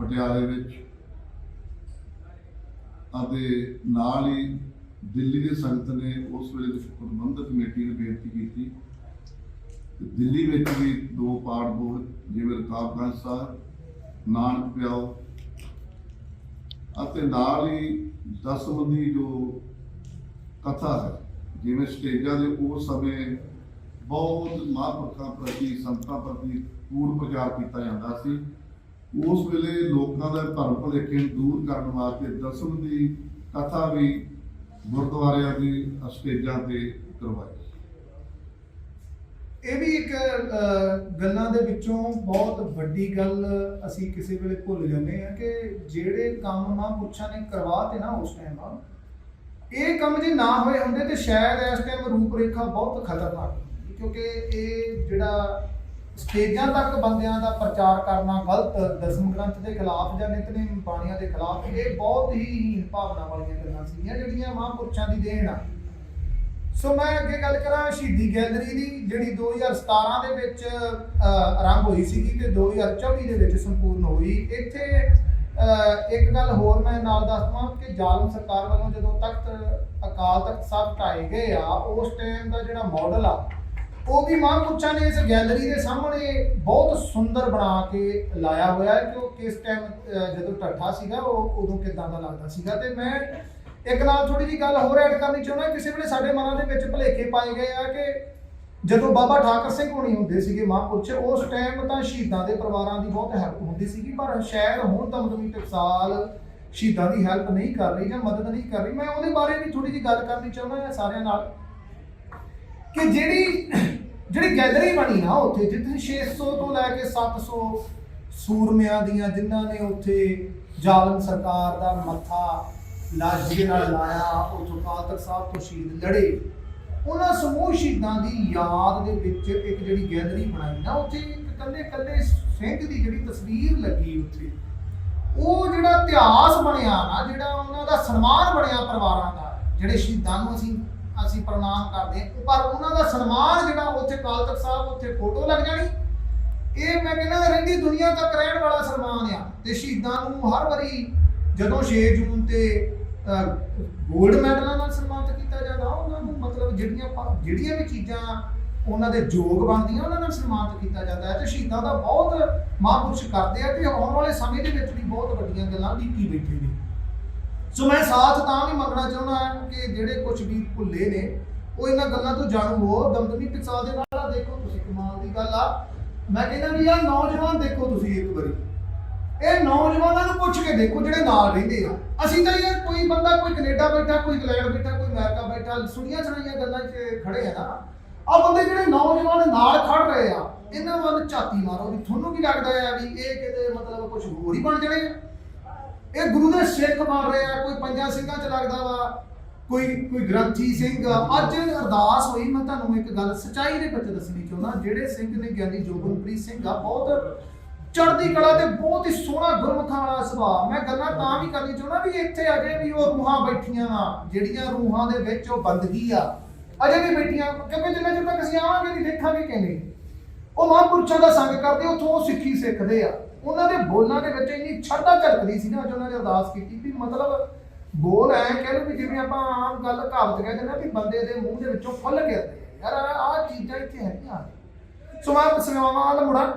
ਪਟਿਆਲੇ ਵਿੱਚ ਅਤੇ ਨਾਲ ਹੀ ਦਿੱਲੀ ਦੇ ਸੰਗਤ ਨੇ ਉਸ ਵੇਲੇ ਦੀ ਪ੍ਰਬੰਧਕ ਕਮੇਟੀ ਨੇ ਬੇਨਤੀ ਕੀਤੀ ਦਿੱਲੀ ਵਿੱਚ ਵੀ ਦੋ ਪਾਠ ਬੋਲ ਜਿਵੇਂ ਰਕਾਬਗੰਜ ਸਾਹਿਬ, ਨਾਨਕ ਪਿਆਓ ਅਤੇ ਨਾਲ ਹੀ ਦਸਵੰਦੀ ਜੋ ਕਥਾ ਹੈ, ਜਿਵੇਂ ਸਟੇਜਾਂ ਦੇ ਉਸ ਸਮੇਂ ਬਹੁਤ ਮਹਾਂਪੁਰਖਾਂ ਪ੍ਰਤੀ, ਸੰਤਾਂ ਪ੍ਰਤੀ ਪੂਰਨ ਪ੍ਰਚਾਰ ਕੀਤਾ ਜਾਂਦਾ ਸੀ। ਉਸ ਵੇਲੇ ਲੋਕਾਂ ਦਾ ਭਰਮ ਭੁਲੇਖੇ ਦੂਰ ਕਰਨ ਵਾਸਤੇ ਦਸਮ ਦੀ ਕਥਾ ਵੀ ਗੁਰਦੁਆਰਿਆਂ ਦੀ ਸਟੇਜਾਂ ਤੇ ਕਰਵਾਈ। ਇਹ ਵੀ ਇੱਕ ਗੱਲਾਂ ਦੇ ਵਿੱਚੋਂ ਬਹੁਤ ਵੱਡੀ ਗੱਲ ਅਸੀਂ ਕਿਸੇ ਵੇਲੇ ਭੁੱਲ ਜਾਂਦੇ ਆ ਕਿ ਜਿਹੜੇ ਕੰਮ ਮਹਾਂਪੁਰਸ਼ਾਂ ਨੇ ਕਰਵਾ ਤੇ ਨਾ ਉਸ ਟਾਈਮ ਇਹ ਕੰਮ ਜੇ ਨਾ ਹੋਏ ਹੁੰਦੇ ਤੇ ਸ਼ਾਇਦ ਇਸ ਟਾਈਮ ਰੂਪਰੇਖਾ ਬਹੁਤ ਖਤਰਨਾਕ ਕਿਉਂਕਿ ਇਹ ਜਿਹੜਾ ਸਟੇਜਾਂ ਤੱਕ ਬੰਦਿਆਂ ਦਾ ਪ੍ਰਚਾਰ ਕਰਨਾ ਗਲਤ, ਦਸਮ ਗ੍ਰੰਥ ਦੇ ਖਿਲਾਫ ਜਾਂ ਨਿਤਨੇਮ ਬਾਣੀਆਂ ਦੇ ਖਿਲਾਫ, ਇਹ ਬਹੁਤ ਹੀ ਹੀਨ ਭਾਵਨਾ ਵਾਲੀਆਂ ਗੱਲਾਂ ਸੀਗੀਆਂ, ਜਿਹੜੀਆਂ ਮਹਾਂਪੁਰਸ਼ਾਂ ਦੀ ਦੇਣ ਆ। ਸੋ ਮੈਂ ਅੱਗੇ ਗੱਲ ਕਰਾਂ ਸ਼ਹੀਦੀ ਗੈਲਰੀ ਦੀ, ਜਿਹੜੀ 2017 ਦੇ ਵਿੱਚ ਆਰੰਭ ਹੋਈ ਸੀਗੀ ਤੇ 2024 ਦੇ ਵਿੱਚ ਸੰਪੂਰਨ ਹੋਈ। ਇੱਥੇ ਇੱਕ ਗੱਲ ਹੋਰ ਮੈਂ ਨਾਲ ਦੱਸਦਾ ਕਿ ਜ਼ਾਲਮ ਸਰਕਾਰ ਵੱਲੋਂ ਜਦੋਂ ਤਖਤ, ਅਕਾਲ ਤਖਤ ਸਾਹਿਬ ਢਾਏ ਗਏ ਆ, ਉਸ ਟਾਈਮ ਦਾ ਜਿਹੜਾ ਮਾਡਲ ਆ ਉਹ ਵੀ ਮਾਂ ਪੁੱਛਾਂ ਨੇ ਇਸ ਗੈਲਰੀ ਦੇ ਸਾਹਮਣੇ ਬਹੁਤ ਸੁੰਦਰ ਬਣਾ ਕੇ ਲਾਇਆ ਹੋਇਆ ਹੈ ਕਿ ਉਹ ਕਿਸ ਟਾਈਮ ਜਦੋਂ ਟੱਠਾ ਸੀਗਾ, ਉਹ ਉਦੋਂ ਕਿਦਾਂ ਦਾ ਲੱਗਦਾ ਸੀਗਾ। ਤੇ ਮੈਂ ਇੱਕ ਨਾਲ ਥੋੜੀ ਜੀ ਗੱਲ ਹੋਰ ਐਡ ਕਰਨੀ ਚਾਹੁੰਦਾ ਕਿਸੇ ਵੇਲੇ ਸਾਡੇ ਮਨਾਂ ਦੇ ਵਿੱਚ ਭੁਲੇਖੇ ਪਾਏ ਗਏ ਆ ਕਿ ਜਦੋਂ ਬਾਬਾ ਠਾਕਰ ਸਿੰਘ ਹੋਣੀ ਹੁੰਦੇ ਸੀਗੇ ਮਹਾਂਪੁਰਸ਼ ਉਸ ਟਾਈਮ ਤਾਂ ਸ਼ਹੀਦਾਂ ਦੇ ਪਰਿਵਾਰਾਂ ਦੀ ਬਹੁਤ ਹੈਲਪ ਹੁੰਦੀ ਸੀਗੀ, ਪਰ ਸ਼ਾਇਦ ਹੁਣ ਦਮਦਮੀ ਟਕਸਾਲ ਸ਼ਹੀਦਾਂ ਦੀ ਹੈਲਪ ਨਹੀਂ ਕਰ ਰਹੀ ਜਾਂ ਮਦਦ ਨਹੀਂ ਕਰ ਰਹੀ। ਮੈਂ ਉਹਦੇ ਬਾਰੇ ਵੀ ਥੋੜੀ ਜੀ ਗੱਲ ਕਰਨੀ ਚਾਹੁੰਦਾ ਹਾਂ ਸਾਰਿਆਂ ਨਾਲ ਕਿ ਜਿਹੜੀ ਜਿਹੜੀ ਗੈਲਰੀ ਬਣੀ ਨਾ ਉੱਥੇ, ਜਿੱਥੇ 600 ਤੋਂ ਲੈ ਕੇ 700 ਸੂਰਮਿਆਂ ਦੀਆਂ ਜਿਨ੍ਹਾਂ ਨੇ ਉੱਥੇ ਜ਼ਾਲਮ ਸਰਕਾਰ ਦਾ ਮੱਥਾ ਲਾਜੀ ਨਾਲ ਲਾਇਆ ਉੱਥੋਂ ਕਾਤਰ ਸਾਹਿਬ ਤੋਂ ਸ਼ਹੀਦ ਲੜੇ। ਉਹਨਾਂ ਸਮੂਹ ਸ਼ਹੀਦਾਂ ਦੀ ਯਾਦ ਦੇ ਵਿੱਚ ਇੱਕ ਜਿਹੜੀ ਗੈਲਰੀ ਬਣਾਈ ਨਾ, ਉੱਥੇ ਇੱਕ ਕੱਲੇ ਕੱਲੇ ਸਿੰਘ ਦੀ ਜਿਹੜੀ ਤਸਵੀਰ ਲੱਗੀ ਉੱਥੇ। ਉਹ ਜਿਹੜਾ ਇਤਿਹਾਸ ਬਣਿਆ ਨਾ, ਜਿਹੜਾ ਉਹਨਾਂ ਦਾ ਸਨਮਾਨ ਬਣਿਆ ਪਰਿਵਾਰਾਂ ਦਾ, ਜਿਹੜੇ ਸ਼ਹੀਦਾਂ ਨੂੰ ਅਸੀਂ ਅਸੀਂ ਪ੍ਰਣਾਮ ਕਰਦੇ ਹਾਂ। ਪਰ ਉਹਨਾਂ ਦਾ ਸਨਮਾਨ ਜਿਹੜਾ ਉੱਥੇ ਅਕਾਲ ਤਖਤ ਸਾਹਿਬ ਉੱਥੇ ਫੋਟੋ ਲੱਗ ਜਾਣੀ। ਇਹ ਮੈਂ ਕਹਿੰਦਾ ਰਹਿੰਦੀ ਦੁਨੀਆ ਤੱਕ ਰਹਿਣ ਵਾਲਾ ਸਨਮਾਨ ਆ। ਤੇ ਸ਼ਹੀਦਾਂ ਨੂੰ ਹਰ ਵਾਰੀ ਜਦੋਂ 6 ਜੂਨ ਤੇ 골ਡ ਮੈਡਲਾਂ ਨਾਲ ਸਨਮਾਨਿਤ ਕੀਤਾ ਜਾਂਦਾ, ਉਹਨਾਂ ਨੂੰ ਮਤਲਬ ਜਿਹੜੀਆਂ ਜਿਹੜੀਆਂ ਵੀ ਚੀਜ਼ਾਂ ਉਹਨਾਂ ਦੇ ਯੋਗ ਬਣਦੀਆਂ, ਉਹਨਾਂ ਨਾਲ ਸਨਮਾਨਿਤ ਕੀਤਾ ਜਾਂਦਾ ਹੈ। ਤੇ ਸ਼ਹੀਦਾਂ ਦਾ ਬਹੁਤ ਮਹਾਂਪੁਰਸ਼ ਕਰਦੇ ਆ ਤੇ ਆਉਣ ਵਾਲੇ ਸਮੇਂ ਦੇ ਵਿੱਚ ਵੀ ਬਹੁਤ ਵੱਡੀਆਂ ਗੱਲਾਂ ਲੀਕੀ ਬੈਠੇ ਨੇ। ਸੋ ਮੈਂ ਸਾਥ ਤਾਂ ਵੀ ਮੰਗਣਾ ਚਾਹੁੰਦਾ ਕਿ ਜਿਹੜੇ ਕੁਝ ਵੀ ਭੁੱਲੇ ਨੇ, ਉਹ ਇਹਨਾਂ ਗੱਲਾਂ ਤੋਂ ਜਾਣੂ ਹੋ। ਦਮਦਮੀ ਟਕਸਾਲ ਦੇ ਨਾਲ ਆਹ ਦੇਖੋ ਤੁਸੀਂ ਕਮਾਲ ਦੀ ਗੱਲ ਆ। ਮੈਂ ਕਹਿੰਦਾ ਵੀ ਯਾਰ ਨੌਜਵਾਨ ਦੇਖੋ ਤੁਸੀਂ ਇੱਕ ਵਾਰੀ। ਇਹ ਨੌਜਵਾਨਾਂ ਨੂੰ ਪੁੱਛ ਕੇ ਦੇਖੋ ਜਿਹੜੇ ਨਾਲ ਰਹਿੰਦੇ ਆ। ਅਸੀਂ ਤਾਂ ਯਾਰ ਕੋਈ ਬੰਦਾ ਕੋਈ ਕੈਨੇਡਾ ਬੈਠਾ, ਕੋਈ ਇੰਗਲੈਂਡ ਬੈਠਾ, ਕੋਈ ਅਮਰੀਕਾ ਬੈਠਾ, ਸੁਣੀਆਂ ਸੁਣਾਈਆਂ ਗੱਲਾਂ 'ਚ ਖੜੇ ਆ ਨਾ। ਆ ਬੰਦੇ ਜਿਹੜੇ ਨੌਜਵਾਨ ਨਾਲ ਖੜ ਰਹੇ ਆ, ਇਹਨਾਂ ਵੱਲ ਝਾਤੀ ਮਾਰੋ ਵੀ ਤੁਹਾਨੂੰ ਕੀ ਲੱਗਦਾ ਆ ਵੀ ਇਹ ਕਿਤੇ ਮਤਲਬ ਕੁਝ ਹੋਰ ਹੀ ਬਣ ਜਾਣੇ ਆ? ਇਹ ਗੁਰੂ ਦੇ ਸਿੱਖ ਬਣ ਰਹੇ ਆ, ਕੋਈ ਪੰਜਾਂ ਸਿੰਘਾਂ 'ਚ ਲੱਗਦਾ ਵਾ, ਕੋਈ ਕੋਈ ਗ੍ਰੰਥੀ ਸਿੰਘ ਅੱਜ ਅਰਦਾਸ ਹੋਈ, ਮੈਂ ਤੁਹਾਨੂੰ ਇੱਕ ਗੱਲ ਸਚਾਈ ਦੇ ਵਿੱਚ ਦੱਸਣੀ ਚਾਹੁੰਦਾ, ਜਿਹੜੇ ਸਿੰਘ ਨੇ ਗਿਆਨੀ ਜੋਗਨਪ੍ਰੀਤ ਸਿੰਘ ਆ, ਬਹੁਤ ਚੜ੍ਹਦੀ ਕਲਾ ਤੇ ਬਹੁਤ ਹੀ ਸੋਹਣਾ ਗੁਰਮੁਖਾਂ ਵਾਲਾ ਸੁਭਾਅ। ਮੈਂ ਗੱਲਾਂ ਤਾਂ ਵੀ ਕਰਨੀ ਚਾਹੁੰਦਾ ਵੀ ਇੱਥੇ ਅਜੇ ਵੀ ਉਹ ਰੂਹਾਂ ਬੈਠੀਆਂ ਵਾ, ਜਿਹੜੀਆਂ ਰੂਹਾਂ ਦੇ ਵਿੱਚ ਉਹ ਬੰਦਗੀ ਆ। ਅਜੇ ਵੀ ਬੈਠੀਆਂ, ਕਿਉਂਕਿ ਜਿੰਨਾ ਚਿਰ ਤੱਕ ਅਸੀਂ ਆਵਾਂਗੇ ਨਹੀਂ, ਦੇਖਾਂਗੇ ਕਿਵੇਂ। ਉਹ ਮਹਾਂਪੁਰਸ਼ਾਂ ਦਾ ਸੰਗ ਕਰਦੇ, ਉੱਥੋਂ ਉਹ ਸਿੱਖੀ ਸਿੱਖਦੇ ਆ। ਉਹਨਾਂ ਦੇ ਬੋਲਾਂ ਦੇ ਵਿੱਚ ਇੰਨੀ ਛੱਡਾ ਝਲਕਦੀ ਸੀ ਨਾ ਅੱਜ ਉਹਨਾਂ ਨੇ ਅਰਦਾਸ ਕੀਤੀ ਵੀ ਮਤਲਬ ਬੋਲ ਐ ਕਹਿ ਲਓ ਵੀ ਜਿਵੇਂ ਆਪਾਂ ਆਮ ਗੱਲ ਕਹਾਵਤ ਕਹਿੰਦੇ ਨਾ ਵੀ ਬੰਦੇ ਦੇ ਮੂੰਹ ਦੇ ਵਿੱਚੋਂ ਫੁੱਲ ਗਿਰਦੇ ਯਾਰ, ਆਹ ਚੀਜ਼ਾਂ ਇੱਥੇ ਹੈਗੀਆਂ। ਸਮਾਗਮ ਮੈਂ ਸੇਵਾਵਾਂ ਵੱਲ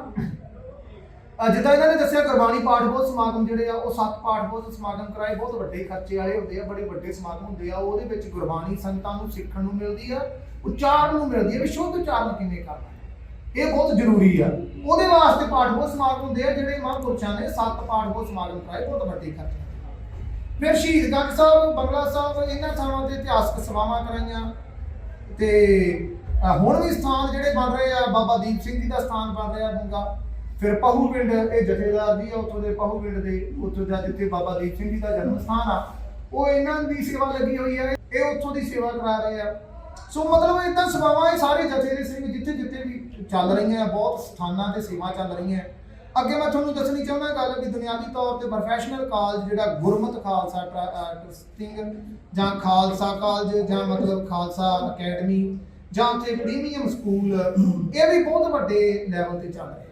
ਅੱਜ ਤਾਂ ਇਹਨਾਂ ਨੇ ਦੱਸਿਆ ਗੁਰਬਾਣੀ ਪਾਠ ਬਹੁਤ ਸਮਾਗਮ ਜਿਹੜੇ ਆ, ਉਹ ਸੱਤ ਪਾਠ ਬਹੁਤ ਸਮਾਗਮ ਕਰਾਏ, ਬਹੁਤ ਵੱਡੇ ਖਰਚੇ ਵਾਲੇ ਹੁੰਦੇ ਆ, ਬੜੇ ਵੱਡੇ ਸਮਾਗਮ ਹੁੰਦੇ ਆ, ਉਹਦੇ ਵਿੱਚ ਗੁਰਬਾਣੀ ਸੰਗਤਾਂ ਨੂੰ ਸਿੱਖਣ ਨੂੰ ਮਿਲਦੀ ਆ, ਉਚਾਰਨ ਨੂੰ ਮਿਲਦੀ ਆ, ਵੀ ਸ਼ੁੱਧ ਉਚਾਰਨ ਕਿਵੇਂ ਕਰਨਾ। ਇਹ ਬਹੁਤ ਜ਼ਰੂਰੀ ਆ। ਉਹਦੇ ਵਾਸਤੇ ਪਾਠ ਬਹੁਤ ਸਮਾਗਮ ਹੁੰਦੇ ਆ, ਜਿਹੜੇ ਮਹਾਂਪੁਰਸ਼ਾਂ ਨੇ ਸੱਤ ਪਾਠ ਬਹੁਤ ਸਮਾਗਮ ਕਰਾਏ, ਬਹੁਤ ਵੱਡੇ ਖਰਚੇ ਫਿਰ ਸ਼ਹੀਦ ਗੰਜ ਸਾਹਿਬ, ਬੰਗਲਾ ਸਾਹਿਬ, ਇਹਨਾਂ ਥਾਵਾਂ ਤੇ ਇਤਿਹਾਸਕ ਸਭਾਵਾਂ ਕਰਾਈਆਂ। ਤੇ ਹੁਣ ਵੀ ਸਥਾਨ ਜਿਹੜੇ ਬਣ ਰਹੇ ਆ, ਬਾਬਾ ਦੀਪ ਸਿੰਘ ਜੀ ਦਾ ਸਥਾਨ ਬਣ ਰਿਹਾ ਬੁੰਗਾ ਫਿਰ ਪਹੂ ਪਿੰਡ, ਇਹ ਜਥੇਦਾਰ ਜੀ ਆ ਉੱਥੋਂ ਦੇ ਪਹੂ ਪਿੰਡ ਦੇ, ਉੱਥੋਂ ਦਾ ਜਿੱਥੇ ਬਾਬਾ ਦੀਪ ਸਿੰਘ ਜੀ ਦਾ ਜਨਮ ਸਥਾਨ ਆ। ਉਹ ਇਹਨਾਂ ਦੀ ਸੇਵਾ ਲੱਗੀ ਹੋਈ ਹੈ ਇਹ ਉੱਥੋਂ ਦੀ ਸੇਵਾ ਕਰਾ ਰਹੇ ਆ। ਸੋ ਮਤਲਬ ਇਦਾਂ ਸੇਵਾਵਾਂ ਇਹ ਸਾਰੇ ਜਥੇ ਦੇ ਸਿੰਘ ਜਿੱਥੇ ਜਿੱਥੇ ਵੀ ਚੱਲ ਰਹੀਆਂ ਬਹੁਤ ਸਥਾਨਾਂ ਤੇ ਸੇਵਾ ਚੱਲ ਰਹੀਆਂ ਅੱਗੇ ਮੈਂ ਤੁਹਾਨੂੰ ਦੱਸਣੀ ਚਾਹੁੰਦਾ ਗੱਲ ਵੀ ਦੁਨਿਆਵੀ ਤੌਰ ਤੇ ਪ੍ਰੋਫੈਸ਼ਨਲ ਕਾਲਜ ਜਿਹੜਾ ਗੁਰਮਤ ਖਾਲਸਾ ਟਰਸਟਿੰਗ ਜਾਂ ਖਾਲਸਾ ਕਾਲਜ ਜਾਂ ਮਤਲਬ ਖਾਲਸਾ ਅਕੈਡਮੀ ਜਾਂ ਉੱਥੇ ਪ੍ਰੀਮੀਅਮ ਸਕੂਲ ਇਹ ਵੀ ਬਹੁਤ ਵੱਡੇ ਲੈਵਲ ਤੇ ਚੱਲ ਰਹੇ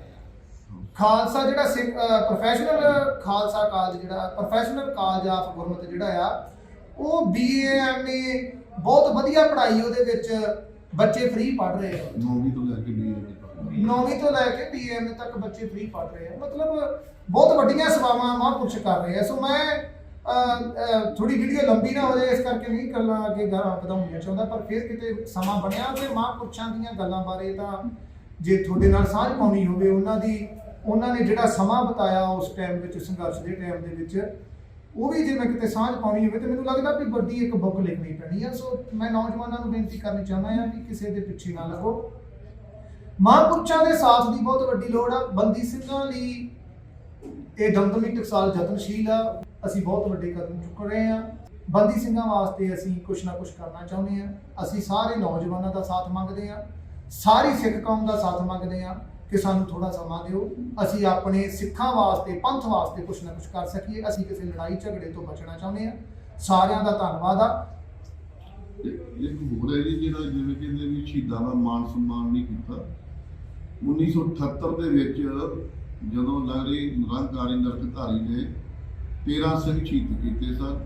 ਖਾਲਸਾ ਜਿਹੜਾ ਪ੍ਰੋਫੈਸ਼ਨਲ ਖਾਲਸਾ ਕਾਲਜ ਜਿਹੜਾ ਪ੍ਰੋਫੈਸ਼ਨਲ ਕਾਲਜ ਆਫ ਗੁਰਮਤ ਜਿਹੜਾ ਆ, ਉਹ ਬੀਏ ਐਮਏ ਬਹੁਤ ਵਧੀਆ ਪੜ੍ਹਾਈ ਉਹਦੇ ਵਿੱਚ ਬੱਚੇ ਫ੍ਰੀ ਪੜ੍ਹ ਰਹੇ ਆ। ਨੌਵੀਂ ਤੋਂ ਲੈ ਕੇ ਬੀਏ ਤੱਕ ਨੌਵੀਂ ਤੋਂ ਲੈ ਕੇ ਬੀਐਮਏ ਤੱਕ ਬੱਚੇ ਫ੍ਰੀ ਪੜ੍ਹ ਰਹੇ ਆ। ਮਤਲਬ ਬਹੁਤ ਵੱਡੀਆਂ ਸੇਵਾਵਾਂ ਮਹਾਂਪੁਰਸ਼ ਕਰ ਰਹੇ ਆ। ਸੋ ਮੈਂ ਥੋੜੀ ਵੀਡੀਓ ਲੰਬੀ ਨਾ ਹੋ ਜਾਏ ਇਸ ਕਰਕੇ ਨਹੀਂ ਗੱਲਾਂ ਅੱਗੇ ਗਾ- ਵਧਾਉਣੀਆਂ ਚਾਹੁੰਦਾ ਪਰ ਫਿਰ ਕਿਤੇ ਸਮਾਂ ਬਣਿਆ ਤੇ ਮਹਾਂਪੁਰਸ਼ਾਂ ਦੀਆਂ ਗੱਲਾਂ ਬਾਰੇ ਤਾਂ ਜੇ ਤੁਹਾਡੇ ਨਾਲ ਸਾਂਝ ਪਾਉਣੀ ਹੋਵੇ ਉਹਨਾਂ ਦੀ ਉਹਨਾਂ ਨੇ ਜਿਹੜਾ ਸਮਾਂ ਬਤਾਇਆ ਉਸ ਟਾਈਮ ਵਿੱਚ ਸੰਘਰਸ਼ ਦੇ ਟਾਈਮ ਦੇ ਵਿੱਚ ਉਹ ਵੀ ਜੇ ਮੈਂ ਕਿਤੇ ਸਾਂਝ ਪਾਉਣੀ ਹੋਵੇ ਤੇ ਮੈਨੂੰ ਲੱਗਦਾ ਵੀ ਵੱਡੀ ਇੱਕ ਬੁੱਕ ਲਿਖਣੀ ਪੈਣੀ ਆ। ਸੋ ਮੈਂ ਨੌਜਵਾਨਾਂ ਨੂੰ ਬੇਨਤੀ ਕਰਨੀ ਚਾਹੁੰਦਾ ਹਾਂ ਕਿ ਕਿਸੇ ਦੇ ਪਿੱਛੇ ਨਾ ਲੱਗੋ। ਮਹਾਂਪੁਰਸ਼ਾਂ ਦੇ ਸਾਥ ਦੀ ਬਹੁਤ ਵੱਡੀ ਲੋੜ ਆ। ਬੰਦੀ ਸਿੰਘਾਂ ਲਈ ਇਹ ਦਮਦਮੀ ਟਕਸਾਲ ਯਤਨਸ਼ੀਲ ਆ। ਅਸੀਂ ਬਹੁਤ ਵੱਡੇ ਕਦਮ ਚੁੱਕ ਰਹੇ ਆ ਬੰਦੀ ਸਿੰਘਾਂ ਵਾਸਤੇ ਅਸੀਂ ਕੁਝ ਨਾ ਕੁਝ ਕਰਨਾ ਚਾਹੁੰਦੇ ਆ ਅਸੀਂ ਸਾਰੇ ਨੌਜਵਾਨਾਂ ਦਾ ਸਾਥ ਮੰਗਦੇ ਆ ਸਾਰੀ ਸਿੱਖ ਕੌਮ ਦਾ ਸਾਥ ਮੰਗਦੇ ਆ ਕਿ ਸਾਨੂੰ ਥੋੜਾ ਸਮਾਂ ਦਿਓ। ਅਸੀਂ ਆਪਣੇ ਸਿੱਖਾਂ ਵਾਸਤੇ, ਪੰਥ ਵਾਸਤੇ ਕੁਝ ਨਾ ਕੁਝ ਕਰ ਸਕੀਏ। ਅਸੀਂ ਕਿਸੇ ਲੜਾਈ ਝਗੜੇ ਤੋਂ ਬਚਣਾ ਚਾਹੁੰਦੇ ਆ ਸਾਰਿਆਂ ਦਾ ਧੰਨਵਾਦ ਆ। ਇੱਕ ਹੋਰ ਹੈ ਜੀ, ਜਿਹੜਾ ਜਿਵੇਂ ਕਹਿੰਦੇ ਵੀ ਸ਼ਹੀਦਾਂ ਦਾ ਮਾਨ ਸਨਮਾਨ ਨਹੀਂ ਕੀਤਾ। 1978 ਦੇ ਵਿੱਚ ਜਦੋਂ ਲਹਿਰੀ ਨਿਰੰਕਾਰੀ ਨਰਕਧਾਰੀ ਨੇ 13 ਸਿੰਘ ਸ਼ਹੀਦ ਕੀਤੇ ਸਨ।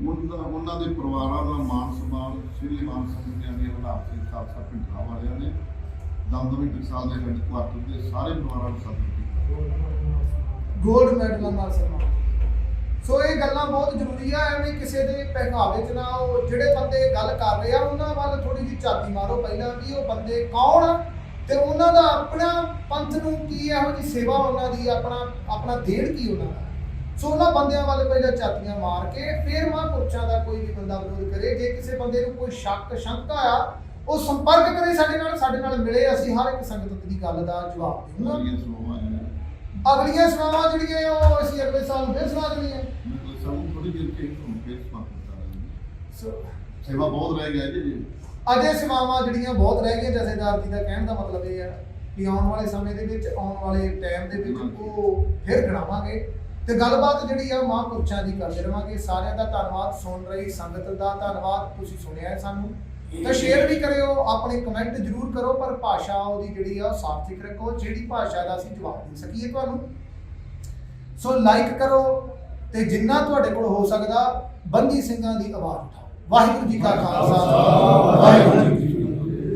ਉਹਨਾਂ ਉਹਨਾਂ ਦੇ ਪਰਿਵਾਰਾਂ ਦਾ ਮਾਨ ਸਨਮਾਨ, ਸ੍ਰੀ ਮਾਨ ਸਿੰਘ ਦੇ ਹਲਾਕ ਸਿੰਘ ਖਾਲਸਾ ਪਿੰਡਾਂ ਵਾਲਿਆਂ ਨੇ ਦਮਦਮੀ ਟਕਸਾਲ ਦੇ ਹੈੱਡਕੁਆਰਟਰ ਦੇ ਸਾਰੇ ਪਰਿਵਾਰਾਂ ਨੂੰ ਸੱਦ ਗੋਲਡ ਮੈਡਲਾਂ ਨਾਲ ਸਨਮਾਨ। ਸੋ ਇਹ ਗੱਲਾਂ ਬਹੁਤ ਜ਼ਰੂਰੀ ਆ, ਐਵੇਂ ਕਿਸੇ ਦੇ ਪਹਿਰਾਵੇ 'ਚ ਨਾ ਉਹ ਜਿਹੜੇ ਬੰਦੇ ਗੱਲ ਕਰ ਰਹੇ ਆ, ਉਹਨਾਂ ਵੱਲ ਥੋੜੀ ਜਿਹੀ ਝਾਤੀ ਮਾਰੋ ਪਹਿਲਾਂ ਵੀ, ਉਹ ਬੰਦੇ ਕੌਣ ਆ? ਤੇ ਉਹਨਾਂ ਦਾ ਆਪਣਾ ਪੰਥ ਨੂੰ ਕੀ ਇਹੋ ਜੀ ਸੇਵਾ ਉਹਨਾਂ ਦੀ, ਆਪਣਾ ਆਪਣਾ ਦੇਣ ਕੀ ਉਹਨਾਂ ਦਾ? ਸੋ ਉਹਨਾਂ ਬੰਦਿਆਂ ਵੱਲ ਪਹਿਲਾਂ ਝਾਤੀਆਂ ਮਾਰ ਕੇ, ਫਿਰ ਮਹਾਂਪੁਰਸ਼ਾਂ ਦਾ ਕੋਈ ਵੀ ਬੰਦਾ ਵਿਰੋਧ ਕਰੇ, ਜੇ ਕਿਸੇ ਬੰਦੇ ਨੂੰ ਕੋਈ ਸ਼ੱਕ, ਸ਼ੰਕਾ ਆ ਉਹ ਸੰਪਰਕ ਕਰੇ ਸਾਡੇ ਨਾਲ ਸਾਡੇ ਨਾਲ ਮਿਲੇ ਅਸੀਂ ਹਰ ਇੱਕ ਸੰਗਤ ਦੀ ਗੱਲ ਦਾ ਜਵਾਬ ਦੇਵਾਂਗੇ। ਅਗਲੀਆਂ ਸੇਵਾਵਾਂ ਜਿਹੜੀਆਂ ਉਹ ਅਸੀਂ ਅਗਲੇ ਸਾਲ ਫਿਰ ਸੁਣਾ ਦੇਣੀਆਂ। ਸਾਨੂੰ ਥੋੜੀ ਦੇਰ ਕੇ ਸਮਾਪਤ ਸੇਵਾ ਬਹੁਤ ਰਹਿ ਗਿਆ ਜੀ ਅਜੇ। ਸੇਵਾਵਾਂ ਜਿਹੜੀਆਂ ਬਹੁਤ ਰਹਿ ਗਈਆਂ ਜਥੇਦਾਰ ਜੀ ਦਾ ਕਹਿਣ ਦਾ ਮਤਲਬ ਇਹ ਹੈ ਕਿ ਆਉਣ ਵਾਲੇ ਸਮੇਂ ਦੇ ਵਿੱਚ ਆਉਣ ਵਾਲੇ ਟਾਈਮ ਦੇ ਵਿੱਚ ਉਹ ਫਿਰ ਗਣਾਵਾਂਗੇ ਤੇ ਗੱਲਬਾਤ ਜਿਹੜੀ ਆ ਮਹਾਂਪੁਰਸ਼ਾਂ ਦੀ ਕਰਦੇ ਰਵਾਂਗੇ। ਸਾਰਿਆਂ ਦਾ ਧੰਨਵਾਦ ਸੁਣ ਰਹੀ ਸੰਗਤ ਦਾ ਧੰਨਵਾਦ। ਤੁਸੀਂ ਸੁਣਿਆ ਸਾਨੂੰ। ਤਾਂ ਸ਼ੇਅਰ ਵੀ ਕਰਿਓ, ਆਪਣੇ ਕਮੈਂਟ ਜ਼ਰੂਰ ਕਰੋ, ਪਰ ਭਾਸ਼ਾ ਉਹਦੀ ਜਿਹੜੀ ਆ ਉਹ ਸਾਰਥਿਕ ਰੱਖੋ, ਜਿਹੜੀ ਭਾਸ਼ਾ ਦਾ ਅਸੀਂ ਜਵਾਬ ਦੇ ਸਕੀਏ ਤੁਹਾਨੂੰ। ਸੋ ਲਾਈਕ ਕਰੋ ਤੇ ਜਿੰਨਾ ਤੁਹਾਡੇ ਕੋਲ ਹੋ ਸਕਦਾ, ਬੰਦੀ ਸਿੰਘਾਂ ਦੀ ਆਵਾਜ਼ ਉਠਾਓ। ਵਾਹਿਗੁਰੂ ਜੀ ਕਾ ਖਾਲਸਾ, ਵਾਹਿਗੁਰੂ ਜੀ